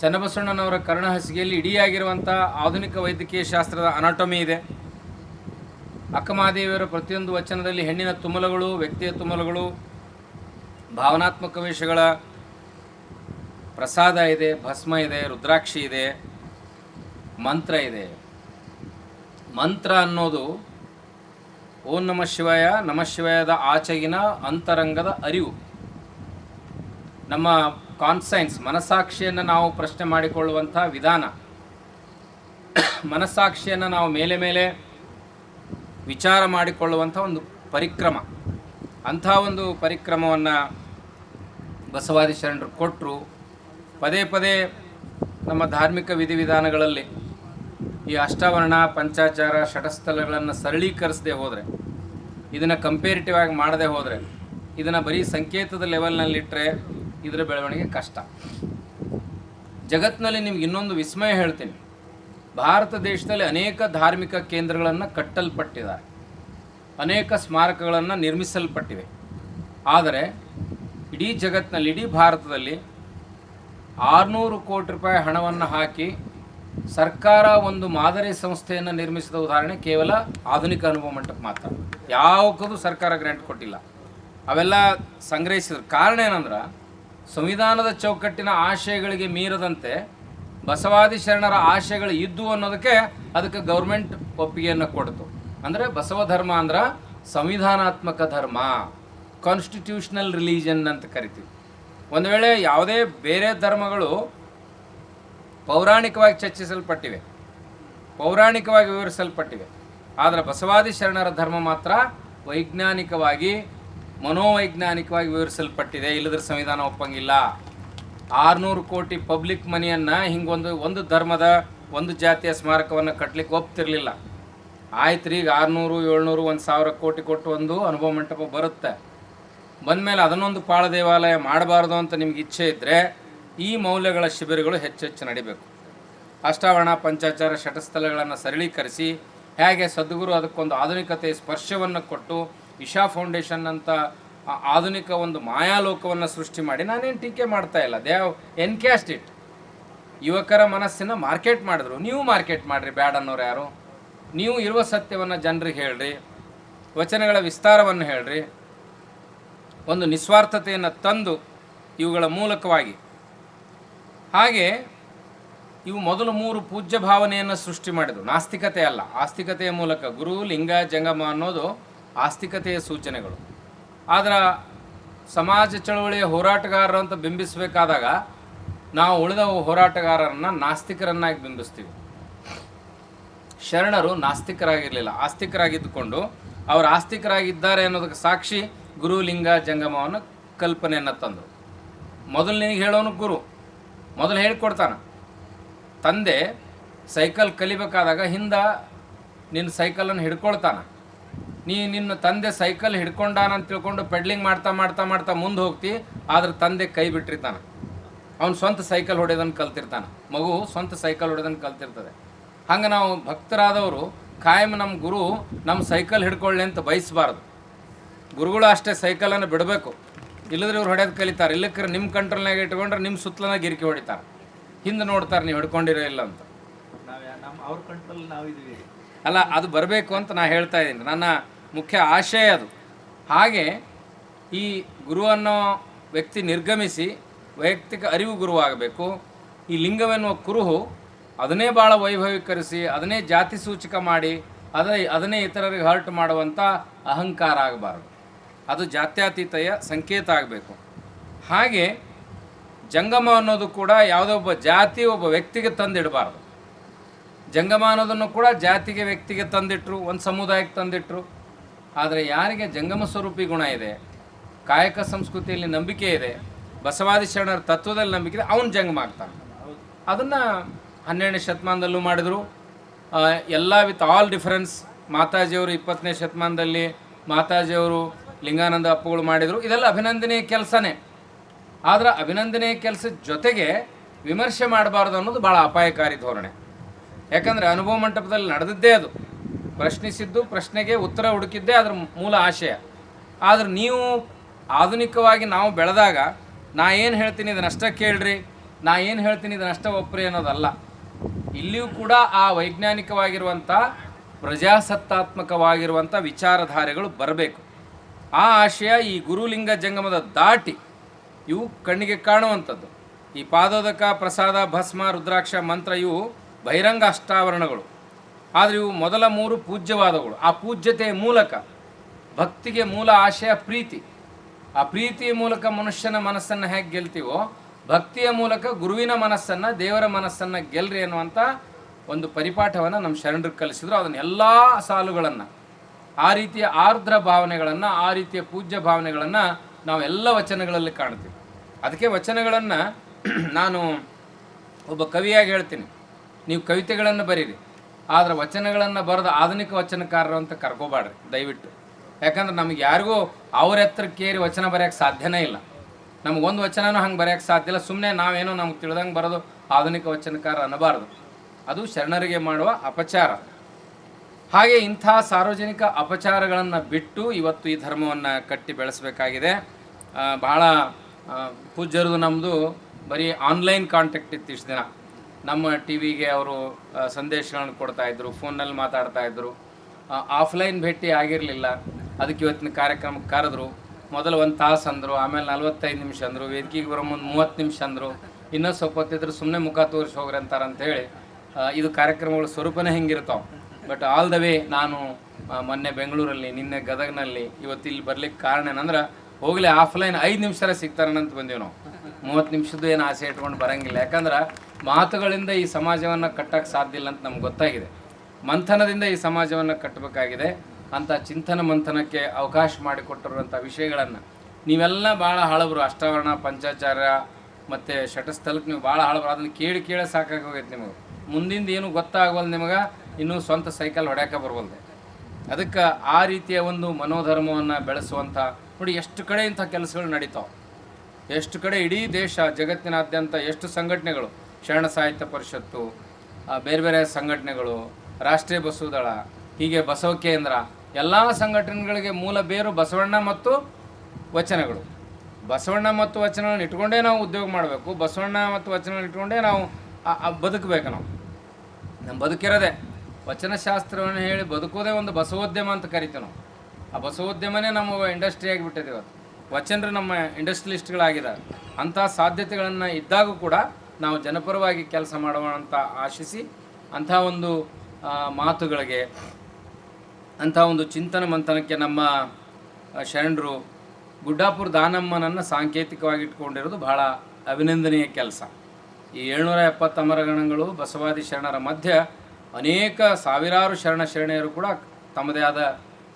ಚನ್ನಬಸವಣ್ಣನವರ ಕರ್ಣ ಹಾಸಿಗೆಯಲ್ಲಿ ಇಡಿಯಾಗಿರುವಂಥ ಆಧುನಿಕ ವೈದ್ಯಕೀಯ ಶಾಸ್ತ್ರದ ಅನಾಟಮಿ ಇದೆ. ಅಕ್ಕಮಹಾದೇವಿಯವರ ಪ್ರತಿಯೊಂದು ವಚನದಲ್ಲಿ ಹೆಣ್ಣಿನ ತುಮಲಗಳು, ವ್ಯಕ್ತಿಯ ತುಮಲಗಳು, ಭಾವನಾತ್ಮಕ ವೇಷಗಳ ಪ್ರಸಾದ ಇದೆ, ಭಸ್ಮ ಇದೆ, ರುದ್ರಾಕ್ಷಿ ಇದೆ, ಮಂತ್ರ ಇದೆ. ಮಂತ್ರ ಅನ್ನೋದು ಓಂ ನಮ ಶಿವಾಯ, ನಮ ಶಿವಾಯದ ಆಚೆಗಿನ ಅಂತರಂಗದ ಅರಿವು. ನಮ್ಮ ಕಾನ್ಸೈನ್ಸ್ ಮನಸ್ಸಾಕ್ಷಿಯನ್ನು ನಾವು ಪ್ರಶ್ನೆ ಮಾಡಿಕೊಳ್ಳುವಂಥ ವಿಧಾನ. ಮನಸ್ಸಾಕ್ಷಿಯನ್ನು ನಾವು ಮೇಲೆ ಮೇಲೆ ವಿಚಾರ ಮಾಡಿಕೊಳ್ಳುವಂಥ ಒಂದು ಪರಿಕ್ರಮ. ಅಂಥ ಒಂದು ಪರಿಕ್ರಮವನ್ನು ಬಸವಾದಿ ಶರಣರು ಕೊಟ್ಟರು ಪದೇ ಪದೇ ನಮ್ಮ ಧಾರ್ಮಿಕ ವಿಧಿವಿಧಾನಗಳಲ್ಲಿ ಈ ಅಷ್ಟಾವರಣ, ಪಂಚಾಚಾರ, ಷಟಸ್ಥಲಗಳನ್ನು ಸರಳೀಕರಿಸದೆ ಹೋದರೆ, ಇದನ್ನು ಕಂಪೇರಿಟಿವ್ ಆಗಿ ಮಾಡದೆ ಹೋದರೆ, ಇದನ್ನು ಬರೀ ಸಂಕೇತದ ಲೆವೆಲ್ನಲ್ಲಿಟ್ಟರೆ ಇದರ ಬೆಳವಣಿಗೆ ಕಷ್ಟ. ಜಗತ್ತಿನಲ್ಲಿ ನಿಮ್ಗೆ ಇನ್ನೊಂದು ವಿಸ್ಮಯ ಹೇಳ್ತೀನಿ. ಭಾರತ ದೇಶದಲ್ಲಿ ಅನೇಕ ಧಾರ್ಮಿಕ ಕೇಂದ್ರಗಳನ್ನು ಕಟ್ಟಲ್ಪಟ್ಟಿದ್ದಾರೆ. ಅನೇಕ ಸ್ಮಾರಕಗಳನ್ನು ನಿರ್ಮಿಸಲ್ಪಟ್ಟಿವೆ. ಆದರೆ ಇಡೀ ಜಗತ್ತಿನಲ್ಲಿ ಇಡೀ ಭಾರತದಲ್ಲಿ ಆರುನೂರು ಕೋಟಿ ರೂಪಾಯಿ ಹಣವನ್ನು ಹಾಕಿ ಸರ್ಕಾರ ಒಂದು ಮಾದರಿ ಸಂಸ್ಥೆಯನ್ನು ನಿರ್ಮಿಸಿದ ಉದಾಹರಣೆ ಕೇವಲ ಆಧುನಿಕ ಅನುಭವ ಮಂಟಪ ಮಾತ್ರ. ಯಾವಕ್ಕೂ ಸರ್ಕಾರ ಗ್ರ್ಯಾಂಟ್ ಕೊಟ್ಟಿಲ್ಲ. ಅವೆಲ್ಲ ಸಂಗ್ರಹಿಸಿದ್ರು. ಕಾರಣ ಏನಂದ್ರೆ ಸಂವಿಧಾನದ ಚೌಕಟ್ಟಿನ ಆಶಯಗಳಿಗೆ ಮೀರದಂತೆ ಬಸವಾದಿ ಶರಣರ ಆಶಯಗಳು ಇದ್ದು ಅನ್ನೋದಕ್ಕೆ ಅದಕ್ಕೆ ಗೌರ್ಮೆಂಟ್ ಒಪ್ಪಿಗೆಯನ್ನು ಕೊಡ್ತು. ಅಂದರೆ ಬಸವ ಧರ್ಮ ಅಂದ್ರೆ ಸಂವಿಧಾನಾತ್ಮಕ ಧರ್ಮ ಕಾನ್ಸ್ಟಿಟ್ಯೂಷನಲ್ ರಿಲಿಜನ್ ಅಂತ ಕರಿತೀವಿ. ಒಂದು ವೇಳೆ ಯಾವುದೇ ಬೇರೆ ಧರ್ಮಗಳು ಪೌರಾಣಿಕವಾಗಿ ಚರ್ಚಿಸಲ್ಪಟ್ಟಿವೆ, ಪೌರಾಣಿಕವಾಗಿ ವಿವರಿಸಲ್ಪಟ್ಟಿವೆ, ಆದರೆ ಬಸವಾದಿ ಶರಣರ ಧರ್ಮ ಮಾತ್ರ ವೈಜ್ಞಾನಿಕವಾಗಿ ಮನೋವೈಜ್ಞಾನಿಕವಾಗಿ ವಿವರಿಸಲ್ಪಟ್ಟಿದೆ. ಇಲ್ಲದ್ರೆ ಸಂವಿಧಾನ ಒಪ್ಪಂಗಿಲ್ಲ. ಆರುನೂರು ಕೋಟಿ ಪಬ್ಲಿಕ್ ಮನಿಯನ್ನು ಹಿಂಗೊಂದು, ಒಂದು ಧರ್ಮದ, ಒಂದು ಜಾತಿಯ ಸ್ಮಾರಕವನ್ನು ಕಟ್ಟಲಿಕ್ಕೆ ಒಪ್ತಿರಲಿಲ್ಲ. ಆಯ್ತು ರೀ ಈಗ ಆರುನೂರು, ಏಳ್ನೂರು, ಒಂದು ಸಾವಿರ ಕೋಟಿ ಕೊಟ್ಟು ಒಂದು ಅನುಭವ ಮಂಟಪ ಬರುತ್ತೆ. ಬಂದಮೇಲೆ ಅದನ್ನೊಂದು ಪಾಳ ದೇವಾಲಯ ಮಾಡಬಾರ್ದು ಅಂತ ನಿಮ್ಗೆ ಇಚ್ಛೆ ಇದ್ದರೆ ಈ ಮೌಲ್ಯಗಳ ಶಿಬಿರಗಳು ಹೆಚ್ಚೆಚ್ಚು ಹೆಚ್ಚು ನಡಿಬೇಕು. ಅಷ್ಟಾವರಣ, ಪಂಚಾಚಾರ, ಷಟಸ್ಥಳಗಳನ್ನು ಸರಳೀಕರಿಸಿ, ಹೇಗೆ ಸದ್ಗುರು ಅದಕ್ಕೊಂದು ಆಧುನಿಕತೆಯ ಸ್ಪರ್ಶವನ್ನು ಕೊಟ್ಟು ಇಶಾ ಫೌಂಡೇಶನ್ ಅಂತ ಆಧುನಿಕ ಒಂದು ಮಾಯಾಲೋಕವನ್ನು ಸೃಷ್ಟಿ ಮಾಡಿ ನಾನೇನು ಟೀಕೆ ಮಾಡ್ತಾ ಇಲ್ಲ. They have encashed it. ಯುವಕರ ಮನಸ್ಸಿನ ಮಾರ್ಕೆಟ್ ಮಾಡಿದ್ರು. ನೀವು ಮಾರ್ಕೆಟ್ ಮಾಡಿರಿ ಬ್ಯಾಡ್ ಅನ್ನೋರು ಯಾರು? ನೀವು ಇರುವ ಸತ್ಯವನ್ನು ಜನರಿಗೆ ಹೇಳ್ರಿ. ವಚನಗಳ ವಿಸ್ತಾರವನ್ನು ಹೇಳ್ರಿ. ಒಂದು ನಿಸ್ವಾರ್ಥತೆಯನ್ನು ತಂದು ಇವುಗಳ ಮೂಲಕವಾಗಿ. ಹಾಗೆ ಇವು ಮೊದಲು ಮೂರು ಪೂಜ್ಯ ಭಾವನೆಯನ್ನು ಸೃಷ್ಟಿ ಮಾಡಿದ್ರು. ನಾಸ್ತಿಕತೆ ಅಲ್ಲ. ಆಸ್ತಿಕತೆಯ ಮೂಲಕ ಗುರು, ಲಿಂಗ, ಜಂಗಮ ಅನ್ನೋದು ಆಸ್ತಿಕತೆಯ ಸೂಚನೆಗಳು. ಆದರೆ ಸಮಾಜ ಚಳವಳಿಯ ಹೋರಾಟಗಾರರು ಅಂತ ಬಿಂಬಿಸಬೇಕಾದಾಗ ನಾವು ಉಳಿದ ಹೋರಾಟಗಾರರನ್ನು ನಾಸ್ತಿಕರನ್ನಾಗಿ ಬಿಂಬಿಸ್ತೀವಿ. ಶರಣರು ನಾಸ್ತಿಕರಾಗಿರಲಿಲ್ಲ. ಆಸ್ತಿಕರಾಗಿದ್ದುಕೊಂಡು ಅವರು ಆಸ್ತಿಕರಾಗಿದ್ದಾರೆ ಅನ್ನೋದಕ್ಕೆ ಸಾಕ್ಷಿ ಗುರು, ಲಿಂಗ ಜಂಗಮವನ್ನು ಕಲ್ಪನೆಯನ್ನು ತಂದರು. ಮೊದಲು ನಿನಗೆ ಹೇಳೋನು ಗುರು. ಮೊದಲು ಹೇಳಿಕೊಡ್ತಾನೆ. ತಂದೆ ಸೈಕಲ್ ಕಲಿಬೇಕಾದಾಗ ಹಿಂದೆ ನಿನ್ನ ಸೈಕಲನ್ನು ಹಿಡ್ಕೊಳ್ತಾನೆ. ನೀ ನಿನ್ನ ತಂದೆ ಸೈಕಲ್ ಹಿಡ್ಕೊಂಡಾನ ಅಂತ ತಿಳ್ಕೊಂಡು ಪೆಡ್ಲಿಂಗ್ ಮಾಡ್ತಾ ಮಾಡ್ತಾ ಮಾಡ್ತಾ ಮುಂದೆ ಹೋಗ್ತಿ ಆದ್ರೆ ತಂದೆ ಕೈ ಬಿಟ್ಟಿರ್ತಾನೆ. ಅವ್ನು ಸ್ವಂತ ಸೈಕಲ್ ಹೊಡೆಯೋದನ್ನು ಕಲ್ತಿರ್ತಾನೆ. ಮಗು ಸ್ವಂತ ಸೈಕಲ್ ಹೊಡೆಯೋದನ್ನು ಕಲ್ತಿರ್ತದೆ. ಹಂಗೆ ನಾವು ಭಕ್ತರಾದವರು ಕಾಯಂ ನಮ್ಮ ಗುರು ನಮ್ಮ ಸೈಕಲ್ ಹಿಡ್ಕೊಳ್ಳಿ ಅಂತ ಬಯಸಬಾರ್ದು. ಗುರುಗಳು ಅಷ್ಟೇ ಸೈಕಲನ್ನು ಬಿಡಬೇಕು. ಇಲ್ಲದ್ರೆ ಇವ್ರು ಹೊಡೆಯೋದು ಕಲಿತಾರೆ. ಇಲ್ಲಕ್ರೆ ನಿಮ್ಮ ಕಂಟ್ರೋಲ್ನಾಗ ಇಟ್ಕೊಂಡ್ರೆ ನಿಮ್ಮ ಸುತ್ತಲನ ಗಿರಿಕಿ ಹೊಡಿತಾರೆ. ಹಿಂದೆ ನೋಡ್ತಾರೆ ನೀವು ಹಿಡ್ಕೊಂಡಿರೋ ಇಲ್ಲ ಅಂತ. ಅಲ್ಲ ಅದು ಬರಬೇಕು ಅಂತ ನಾ ಹೇಳ್ತಾ ಇದ್ದೀನಿ. ನನ್ನ ಮುಖ್ಯ ಆಶಯ ಅದು. ಹಾಗೆ ಈ ಗುರು ಅನ್ನೋ ವ್ಯಕ್ತಿ ನಿರ್ಗಮಿಸಿ ವೈಯಕ್ತಿಕ ಅರಿವು ಗುರುವಾಗಬೇಕು. ಈ ಲಿಂಗವೆನ್ನುವ ಕುರುಹು ಅದನ್ನೇ ಭಾಳ ವೈಭವೀಕರಿಸಿ, ಅದನ್ನೇ ಜಾತಿ ಸೂಚಕ ಮಾಡಿ, ಅದೇ, ಅದನ್ನೇ ಇತರರಿಗೆ ಹರ್ಟ್ ಮಾಡುವಂಥ ಅಹಂಕಾರ ಆಗಬಾರ್ದು. ಅದು ಜಾತ್ಯತೀತೆಯ ಸಂಕೇತ ಆಗಬೇಕು. ಹಾಗೆ ಜಂಗಮ ಅನ್ನೋದು ಕೂಡ ಯಾವುದೋ ಒಬ್ಬ ಜಾತಿ ಒಬ್ಬ ವ್ಯಕ್ತಿಗೆ ತಂದಿಡಬಾರ್ದು. ಜಂಗಮ ಅನ್ನೋದನ್ನು ಕೂಡ ಜಾತಿಗೆ ವ್ಯಕ್ತಿಗೆ ತಂದಿಟ್ರು, ಒಂದು ಸಮುದಾಯಕ್ಕೆ ತಂದಿಟ್ರು. ಆದರೆ ಯಾರಿಗೆ ಜಂಗಮ ಸ್ವರೂಪಿ ಗುಣ ಇದೆ, ಕಾಯಕ ಸಂಸ್ಕೃತಿಯಲ್ಲಿ ನಂಬಿಕೆ ಇದೆ, ಬಸವಾದಿ ಶರಣರ ತತ್ವದಲ್ಲಿ ನಂಬಿಕೆ ಇದೆ, ಅವನು ಜಂಗಮ ಆಗ್ತಾನೆ. ಅದನ್ನು ಹನ್ನೆರಡನೇ ಶತಮಾನದಲ್ಲೂ ಮಾಡಿದರು. ಎಲ್ಲ ವಿತ್ ಆಲ್ ಡಿಫರೆನ್ಸ್, ಮಾತಾಜಿಯವರು ಇಪ್ಪತ್ತನೇ ಶತಮಾನದಲ್ಲಿ, ಮಾತಾಜಿಯವರು ಲಿಂಗಾನಂದ ಅಪ್ಪುಗಳು ಮಾಡಿದರು. ಇದೆಲ್ಲ ಅಭಿನಂದನೀಯ ಕೆಲಸನೇ. ಆದರೆ ಅಭಿನಂದನೀಯ ಕೆಲಸದ ಜೊತೆಗೆ ವಿಮರ್ಶೆ ಮಾಡಬಾರ್ದು ಅನ್ನೋದು ಭಾಳ ಅಪಾಯಕಾರಿ ಧೋರಣೆ. ಯಾಕಂದರೆ ಅನುಭವ ಮಂಟಪದಲ್ಲಿ ನಡೆದಿದ್ದೇ ಅದು. ಪ್ರಶ್ನಿಸಿದ್ದು, ಪ್ರಶ್ನೆಗೆ ಉತ್ತರ ಹುಡುಕಿದ್ದೇ ಅದರ ಮೂಲ ಆಶಯ. ಆದ್ರೆ ನೀವು ಆಧುನಿಕವಾಗಿ ನಾವು ಬೆಳೆದಾಗ, ನಾ ಏನು ಹೇಳ್ತೀನಿ ಇದನ್ನಷ್ಟೇ ಕೇಳ್ರಿ, ನಾ ಏನು ಹೇಳ್ತೀನಿ ಇದನ್ನಷ್ಟೇ ಒಪ್ಪ್ರಿ ಅನ್ನೋದಲ್ಲ. ಇಲ್ಲಿಯೂ ಕೂಡ ಆ ವೈಜ್ಞಾನಿಕವಾಗಿರುವಂಥ ಪ್ರಜಾಸತ್ತಾತ್ಮಕವಾಗಿರುವಂಥ ವಿಚಾರಧಾರೆಗಳು ಬರಬೇಕು. ಆ ಆಶಯ ಈ ಗುರುಲಿಂಗ ಜಂಗಮದ ದಾಟಿ ಇವು ಕಣ್ಣಿಗೆ ಕಾಣುವಂಥದ್ದು. ಈ ಪಾದೋದಕ, ಪ್ರಸಾದ, ಭಸ್ಮ, ರುದ್ರಾಕ್ಷ, ಮಂತ್ರ ಇವು ಬಹಿರಂಗ ಅಷ್ಟಾವರಣಗಳು. ಆದರೆ ಇವು ಮೊದಲ ಮೂರು ಪೂಜ್ಯವಾದಗಳು ಆ ಪೂಜ್ಯತೆಯ ಮೂಲಕ, ಭಕ್ತಿಗೆ ಮೂಲ ಆಶಯ ಪ್ರೀತಿ. ಆ ಪ್ರೀತಿಯ ಮೂಲಕ ಮನುಷ್ಯನ ಮನಸ್ಸನ್ನು ಹೇಗೆ ಗೆಲ್ತೀವೋ, ಭಕ್ತಿಯ ಮೂಲಕ ಗುರುವಿನ ಮನಸ್ಸನ್ನು, ದೇವರ ಮನಸ್ಸನ್ನು ಗೆಲ್ರಿ ಅನ್ನುವಂಥ ಒಂದು ಪರಿಪಾಠವನ್ನು ನಮ್ಮ ಶರಣರು ಕಲಿಸಿದ್ರು. ಅದನ್ನೆಲ್ಲ ಸಾಲುಗಳನ್ನು, ಆ ರೀತಿಯ ಆರ್ದ್ರ ಭಾವನೆಗಳನ್ನು, ಆ ರೀತಿಯ ಪೂಜ್ಯ ಭಾವನೆಗಳನ್ನು ನಾವು ಎಲ್ಲ ವಚನಗಳಲ್ಲಿ ಕಾಣ್ತೀವಿ. ಅದಕ್ಕೆ ವಚನಗಳನ್ನು ನಾನು ಒಬ್ಬ ಕವಿಯಾಗಿ ಹೇಳ್ತೀನಿ. ನೀವು ಕವಿತೆಗಳನ್ನು ಬರೀರಿ. ಆದರೆ ವಚನಗಳನ್ನು ಬರೆದ ಆಧುನಿಕ ವಚನಕಾರರು ಅಂತ ಕರ್ಕೋಬಾಡ್ರಿ, ದಯವಿಟ್ಟು. ಯಾಕಂದ್ರೆ ನಮ್ಗೆ ಯಾರಿಗೂ ಅವ್ರ ಕೇರಿ ವಚನ ಬರೆಯೋಕ್ಕೆ ಸಾಧ್ಯನೇ ಇಲ್ಲ. ನಮಗೊಂದು ವಚನನೂ ಹಂಗೆ ಬರೆಯೋಕ್ಕೆ ಸಾಧ್ಯ ಇಲ್ಲ. ಸುಮ್ಮನೆ ನಾವೇನೋ ನಮ್ಗೆ ತಿಳಿದಂಗೆ ಬರೋದು ಆಧುನಿಕ ವಚನಕಾರ ಅನ್ನಬಾರ್ದು. ಅದು ಶರಣರಿಗೆ ಮಾಡುವ ಅಪಚಾರ. ಹಾಗೆ ಇಂಥ ಸಾರ್ವಜನಿಕ ಅಪಚಾರಗಳನ್ನು ಬಿಟ್ಟು ಇವತ್ತು ಈ ಧರ್ಮವನ್ನು ಕಟ್ಟಿ ಬೆಳೆಸಬೇಕಾಗಿದೆ. ಭಾಳ ಪೂಜ್ಯರದು ನಮ್ಮದು ಬರೀ ಆನ್ಲೈನ್ ಕಾಂಟ್ಯಾಕ್ಟ್ ಇತ್ತು ಇಷ್ಟು ದಿನ. ನಮ್ಮ ಟಿ ವಿಗೆ ಅವರು ಸಂದೇಶಗಳನ್ನು ಕೊಡ್ತಾಯಿದ್ರು ಫೋನ್ನಲ್ಲಿ ಮಾತಾಡ್ತಾ ಇದ್ರು. ಆಫ್ಲೈನ್ ಭೇಟಿ ಆಗಿರಲಿಲ್ಲ. ಅದಕ್ಕೆ ಇವತ್ತಿನ ಕಾರ್ಯಕ್ರಮಕ್ಕೆ ಕರೆದ್ರು. ಮೊದಲು ಒಂದು ತಾಸು ಅಂದರು, ಆಮೇಲೆ ನಲ್ವತ್ತೈದು ನಿಮಿಷ ಅಂದರು, ವೇದಿಕೆಗೆ ಬರೋ ಮುಂದೆ ಮೂವತ್ತು ನಿಮಿಷ ಅಂದರು. ಇನ್ನೂ ಸ್ವಲ್ಪ ಹೊತ್ತಿದ್ರೆ ಸುಮ್ಮನೆ ಮುಖ ತೋರಿಸಿ ಹೋಗ್ರಿ ಅಂತಾರೆ ಅಂತೇಳಿ ಇದು ಕಾರ್ಯಕ್ರಮಗಳ ಸ್ವರೂಪನೇ ಹೆಂಗಿರ್ತಾವೆ ಬಟ್ ಆಲ್ ದ ವೇ ನಾನು ಮೊನ್ನೆ ಬೆಂಗಳೂರಲ್ಲಿ, ನಿನ್ನೆ ಗದಗನಲ್ಲಿ, ಇವತ್ತು ಇಲ್ಲಿ ಬರ್ಲಿಕ್ಕೆ ಕಾರಣ ಏನಂದ್ರೆ, ಹೋಗಲಿ, ಆಫ್ಲೈನ್ ಐದು ನಿಮಿಷ ಸಿಗ್ತಾರಂತ ಬಂದೀವಿ ನಾವು. ಮೂವತ್ತು ನಿಮಿಷದ್ದು ಏನು ಆಸೆ ಇಟ್ಕೊಂಡು ಬರಂಗಿಲ್ಲ. ಯಾಕಂದ್ರೆ ಮಾತುಗಳಿಂದ ಈ ಸಮಾಜವನ್ನು ಕಟ್ಟಕ್ಕೆ ಸಾಧ್ಯ ಇಲ್ಲ ಅಂತ ನಮ್ಗೆ ಗೊತ್ತಾಗಿದೆ. ಮಂಥನದಿಂದ ಈ ಸಮಾಜವನ್ನು ಕಟ್ಟಬೇಕಾಗಿದೆ ಅಂತ ಚಿಂತನ ಮಂಥನಕ್ಕೆ ಅವಕಾಶ ಮಾಡಿಕೊಟ್ಟಿರುವಂಥ ವಿಷಯಗಳನ್ನು ನೀವೆಲ್ಲ ಭಾಳ ಹಳಬರು ಅಷ್ಟಾವರಣ ಪಂಚಾಚಾರ್ಯ ಮತ್ತು ಶಟಸ್ಥಲಕ್ಕೆ ನೀವು ಭಾಳ ಹಳಬರು ಅದನ್ನು ಕೇಳಿ ಕೇಳಿ ಸಾಕಾಗಿ ನಿಮಗೆ. ಮುಂದಿಂದ ಏನು ಗೊತ್ತಾಗವಲ್ಲ ನಿಮಗೆ, ಇನ್ನೂ ಸ್ವಂತ ಸೈಕಲ್ ಹೊಡ್ಯಾಕೆ ಬರ್ವಲ್ದೆ. ಅದಕ್ಕೆ ಆ ರೀತಿಯ ಒಂದು ಮನೋಧರ್ಮವನ್ನು ಬೆಳೆಸುವಂಥ, ನೋಡಿ ಎಷ್ಟು ಕಡೆ ಇಂಥ ಕೆಲಸಗಳು ನಡೀತಾವೆ. ಎಷ್ಟು ಕಡೆ ಇಡೀ ದೇಶ ಜಗತ್ತಿನಾದ್ಯಂತ ಎಷ್ಟು ಸಂಘಟನೆಗಳು ಶರಣ ಸಾಹಿತ್ಯ ಪರಿಷತ್ತು ಬೇರೆ ಬೇರೆ ಸಂಘಟನೆಗಳು, ರಾಷ್ಟ್ರೀಯ ಬಸವ ದಳ, ಹೀಗೆ ಬಸವ ಕೇಂದ್ರ, ಎಲ್ಲ ಸಂಘಟನೆಗಳಿಗೆ ಮೂಲ ಬೇರು ಬಸವಣ್ಣ ಮತ್ತು ವಚನಗಳು. ಬಸವಣ್ಣ ಮತ್ತು ವಚನಗಳನ್ನು ಇಟ್ಕೊಂಡೇ ನಾವು ಉದ್ಯೋಗ ಮಾಡಬೇಕು, ಬಸವಣ್ಣ ಮತ್ತು ವಚನಗಳನ್ನ ಇಟ್ಕೊಂಡೇ ನಾವು ಬದುಕಬೇಕು ನಾವು. ನಮ್ಮ ಬದುಕಿರೋದೆ ವಚನಶಾಸ್ತ್ರವನ್ನು ಹೇಳಿ ಬದುಕೋದೇ ಒಂದು ಬಸವೋದ್ಯಮ ಅಂತ ಕರಿತೀವಿ ನಾವು. ಆ ಬಸವೋದ್ಯಮನೇ ನಮ್ಮ ಇಂಡಸ್ಟ್ರಿ ಆಗಿಬಿಟ್ಟಿದೆ ಇವತ್ತು. ವಚನರು ನಮ್ಮ ಇಂಡಸ್ಟ್ರಿಲಿಸ್ಟ್ಗಳಾಗಿದ್ದಾರೆ ಅಂಥ ಸಾಧ್ಯತೆಗಳನ್ನು ಇದ್ದಾಗೂ ಕೂಡ ನಾವು ಜನಪರವಾಗಿ ಕೆಲಸ ಮಾಡೋಣ ಅಂತ ಆಶಿಸಿ ಅಂಥ ಒಂದು ಮಾತುಗಳಿಗೆ, ಅಂಥ ಒಂದು ಚಿಂತನ ಮಂಥನಕ್ಕೆ ನಮ್ಮ ಶರಣರು ಗುಡ್ಡಾಪುರ ದಾನಮ್ಮನನ್ನು ಸಾಂಕೇತಿಕವಾಗಿ ಇಟ್ಕೊಂಡಿರೋದು ಬಹಳ ಅಭಿನಂದನೀಯ ಕೆಲಸ. ಈ ಏಳ್ನೂರ ಎಪ್ಪತ್ತು ಗಣಗಳು ಬಸವಾದಿ ಶರಣರ ಮಧ್ಯ ಅನೇಕ ಸಾವಿರಾರು ಶರಣ ಶರಣೆಯರು ಕೂಡ ತಮ್ಮದೇ ಆದ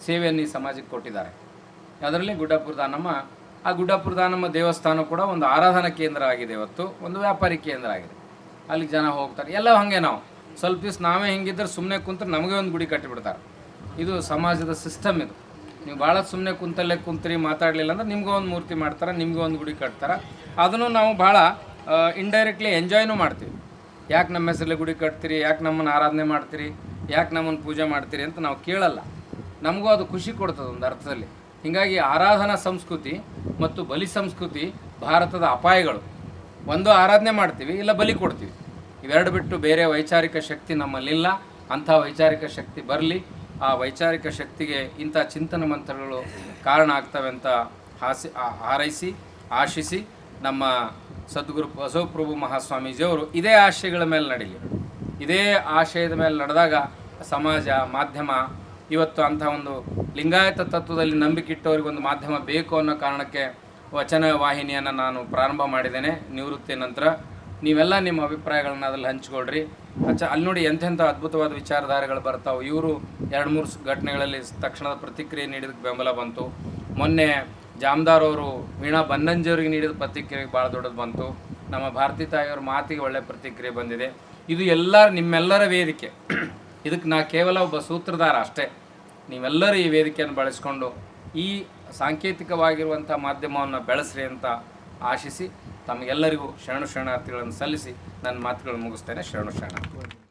ಸೇವೆಯನ್ನು ಈ ಸಮಾಜಕ್ಕೆ ಕೊಟ್ಟಿದ್ದಾರೆ. ಅದರಲ್ಲಿ ಗುಡ್ಡಾಪುರ ದಾನಮ್ಮ ಆ ಗುಡ್ಡಾಪುರ ನಮ್ಮ ದೇವಸ್ಥಾನ ಕೂಡ ಒಂದು ಆರಾಧನಾ ಕೇಂದ್ರ ಆಗಿದೆ ಇವತ್ತು, ಒಂದು ವ್ಯಾಪಾರಿ ಕೇಂದ್ರ ಆಗಿದೆ. ಅಲ್ಲಿಗೆ ಜನ ಹೋಗ್ತಾರೆ. ಎಲ್ಲ ಹಾಗೆ ನಾವು. ಸ್ವಲ್ಪ ದಿವ್ಸ ನಾವೇ ಹಿಂಗಿದ್ರೆ ಸುಮ್ಮನೆ ಕುಂತ್ರೆ ನಮಗೆ ಒಂದು ಗುಡಿ ಕಟ್ಟಿಬಿಡ್ತಾರೆ. ಇದು ಸಮಾಜದ ಸಿಸ್ಟಮ್ ಇದು. ನೀವು ಭಾಳ ಸುಮ್ಮನೆ ಕುಂತಲ್ಲೇ ಕುಂತ್ರಿ, ಮಾತಾಡಲಿಲ್ಲ ಅಂದ್ರೆ ನಿಮ್ಗೆ ಒಂದು ಮೂರ್ತಿ ಮಾಡ್ತಾರೆ, ನಿಮ್ಗೆ ಒಂದು ಗುಡಿ ಕಟ್ತಾರೆ. ಅದನ್ನು ನಾವು ಭಾಳ ಇಂಡೈರೆಕ್ಟ್ಲಿ ಎಂಜಾಯ್ನೂ ಮಾಡ್ತೀವಿ. ಯಾಕೆ ನಮ್ಮ ಹೆಸರಲ್ಲಿ ಗುಡಿ ಕಟ್ತೀರಿ, ಯಾಕೆ ನಮ್ಮನ್ನು ಆರಾಧನೆ ಮಾಡ್ತೀರಿ, ಯಾಕೆ ನಮ್ಮನ್ನು ಪೂಜೆ ಮಾಡ್ತೀರಿ ಅಂತ ನಾವು ಕೇಳಲ್ಲ. ನಮಗೂ ಅದು ಖುಷಿ ಕೊಡ್ತದೆ ಒಂದು ಅರ್ಥದಲ್ಲಿ. ಹೀಗಾಗಿ ಆರಾಧನಾ ಸಂಸ್ಕೃತಿ ಮತ್ತು ಬಲಿ ಸಂಸ್ಕೃತಿ ಭಾರತದ ಅಪಾಯಗಳು. ಒಂದು ಆರಾಧನೆ ಮಾಡ್ತೀವಿ, ಇಲ್ಲ ಬಲಿ ಕೊಡ್ತೀವಿ. ಇವೆರಡು ಬಿಟ್ಟು ಬೇರೆ ವೈಚಾರಿಕ ಶಕ್ತಿ ನಮ್ಮಲ್ಲಿಲ್ಲ. ಅಂಥ ವೈಚಾರಿಕ ಶಕ್ತಿ ಬರಲಿ. ಆ ವೈಚಾರಿಕ ಶಕ್ತಿಗೆ ಇಂಥ ಚಿಂತನ ಮಂತ್ರಗಳು ಕಾರಣ ಆಗ್ತವೆ ಅಂತ ಹಾಸಿ ಹಾರೈಸಿ, ಆಶಿಸಿ ನಮ್ಮ ಸದ್ಗುರು ಬಸವಪ್ರಭು ಮಹಾಸ್ವಾಮೀಜಿಯವರು ಇದೇ ಆಶಯಗಳ ಮೇಲೆ ನಡೀಲಿ. ಇದೇ ಆಶಯದ ಮೇಲೆ ನಡೆದಾಗ ಸಮಾಜ, ಮಾಧ್ಯಮ ಇವತ್ತು ಅಂಥ ಒಂದು ಲಿಂಗಾಯತ ತತ್ವದಲ್ಲಿ ನಂಬಿಕೆ ಇಟ್ಟವರಿಗೆ ಒಂದು ಮಾಧ್ಯಮ ಬೇಕು ಅನ್ನೋ ಕಾರಣಕ್ಕೆ ವಚನ ವಾಹಿನಿಯನ್ನು ನಾನು ಪ್ರಾರಂಭ ಮಾಡಿದ್ದೇನೆ ನಿವೃತ್ತಿ ನಂತರ. ನೀವೆಲ್ಲ ನಿಮ್ಮ ಅಭಿಪ್ರಾಯಗಳನ್ನ ಅದರಲ್ಲಿ ಹಂಚ್ಕೊಳ್ರಿ. ಅಚ್ಚ, ಅಲ್ಲಿ ನೋಡಿ ಎಂಥೆಂಥ ಅದ್ಭುತವಾದ ವಿಚಾರಧಾರೆಗಳು ಬರ್ತಾವೆ. ಇವರು ಎರಡು ಮೂರು ಘಟನೆಗಳಲ್ಲಿ ತಕ್ಷಣದ ಪ್ರತಿಕ್ರಿಯೆ ನೀಡಿದಕ್ಕೆ ಬೆಂಬಲ ಬಂತು. ಮೊನ್ನೆ ಜಾಮದಾರ್ ಅವರು ವೀಣಾ ಬನ್ನಂಜಿಯವರಿಗೆ ನೀಡಿದ ಪ್ರತಿಕ್ರಿಯೆ ಭಾಳ ದೊಡ್ಡದು ಬಂತು. ನಮ್ಮ ಭಾರತೀ ತಾಯಿಯವ್ರ ಮಾತಿಗೆ ಒಳ್ಳೆಯ ಪ್ರತಿಕ್ರಿಯೆ ಬಂದಿದೆ. ಇದು ಎಲ್ಲ ನಿಮ್ಮೆಲ್ಲರ ವೇದಿಕೆ. ಇದಕ್ಕೆ ನಾ ಕೇವಲ ಒಬ್ಬ ಸೂತ್ರಧಾರ ಅಷ್ಟೇ. ನೀವೆಲ್ಲರೂ ಈ ವೇದಿಕೆಯನ್ನು ಬಳಸ್ಕೊಂಡು ಈ ಸಾಂಕೇತಿಕವಾಗಿರುವಂಥ ಮಾಧ್ಯಮವನ್ನು ಬೆಳೆಸ್ರಿ ಅಂತ ಆಶಿಸಿ ತಮಗೆಲ್ಲರಿಗೂ ಶರಣು ಶರಣಾರ್ಥಿಗಳನ್ನು ಸಲ್ಲಿಸಿ ನನ್ನ ಮಾತುಗಳನ್ನು ಮುಗಿಸ್ತೇನೆ. ಶರಣು ಶರಣಾರ್ಥಿ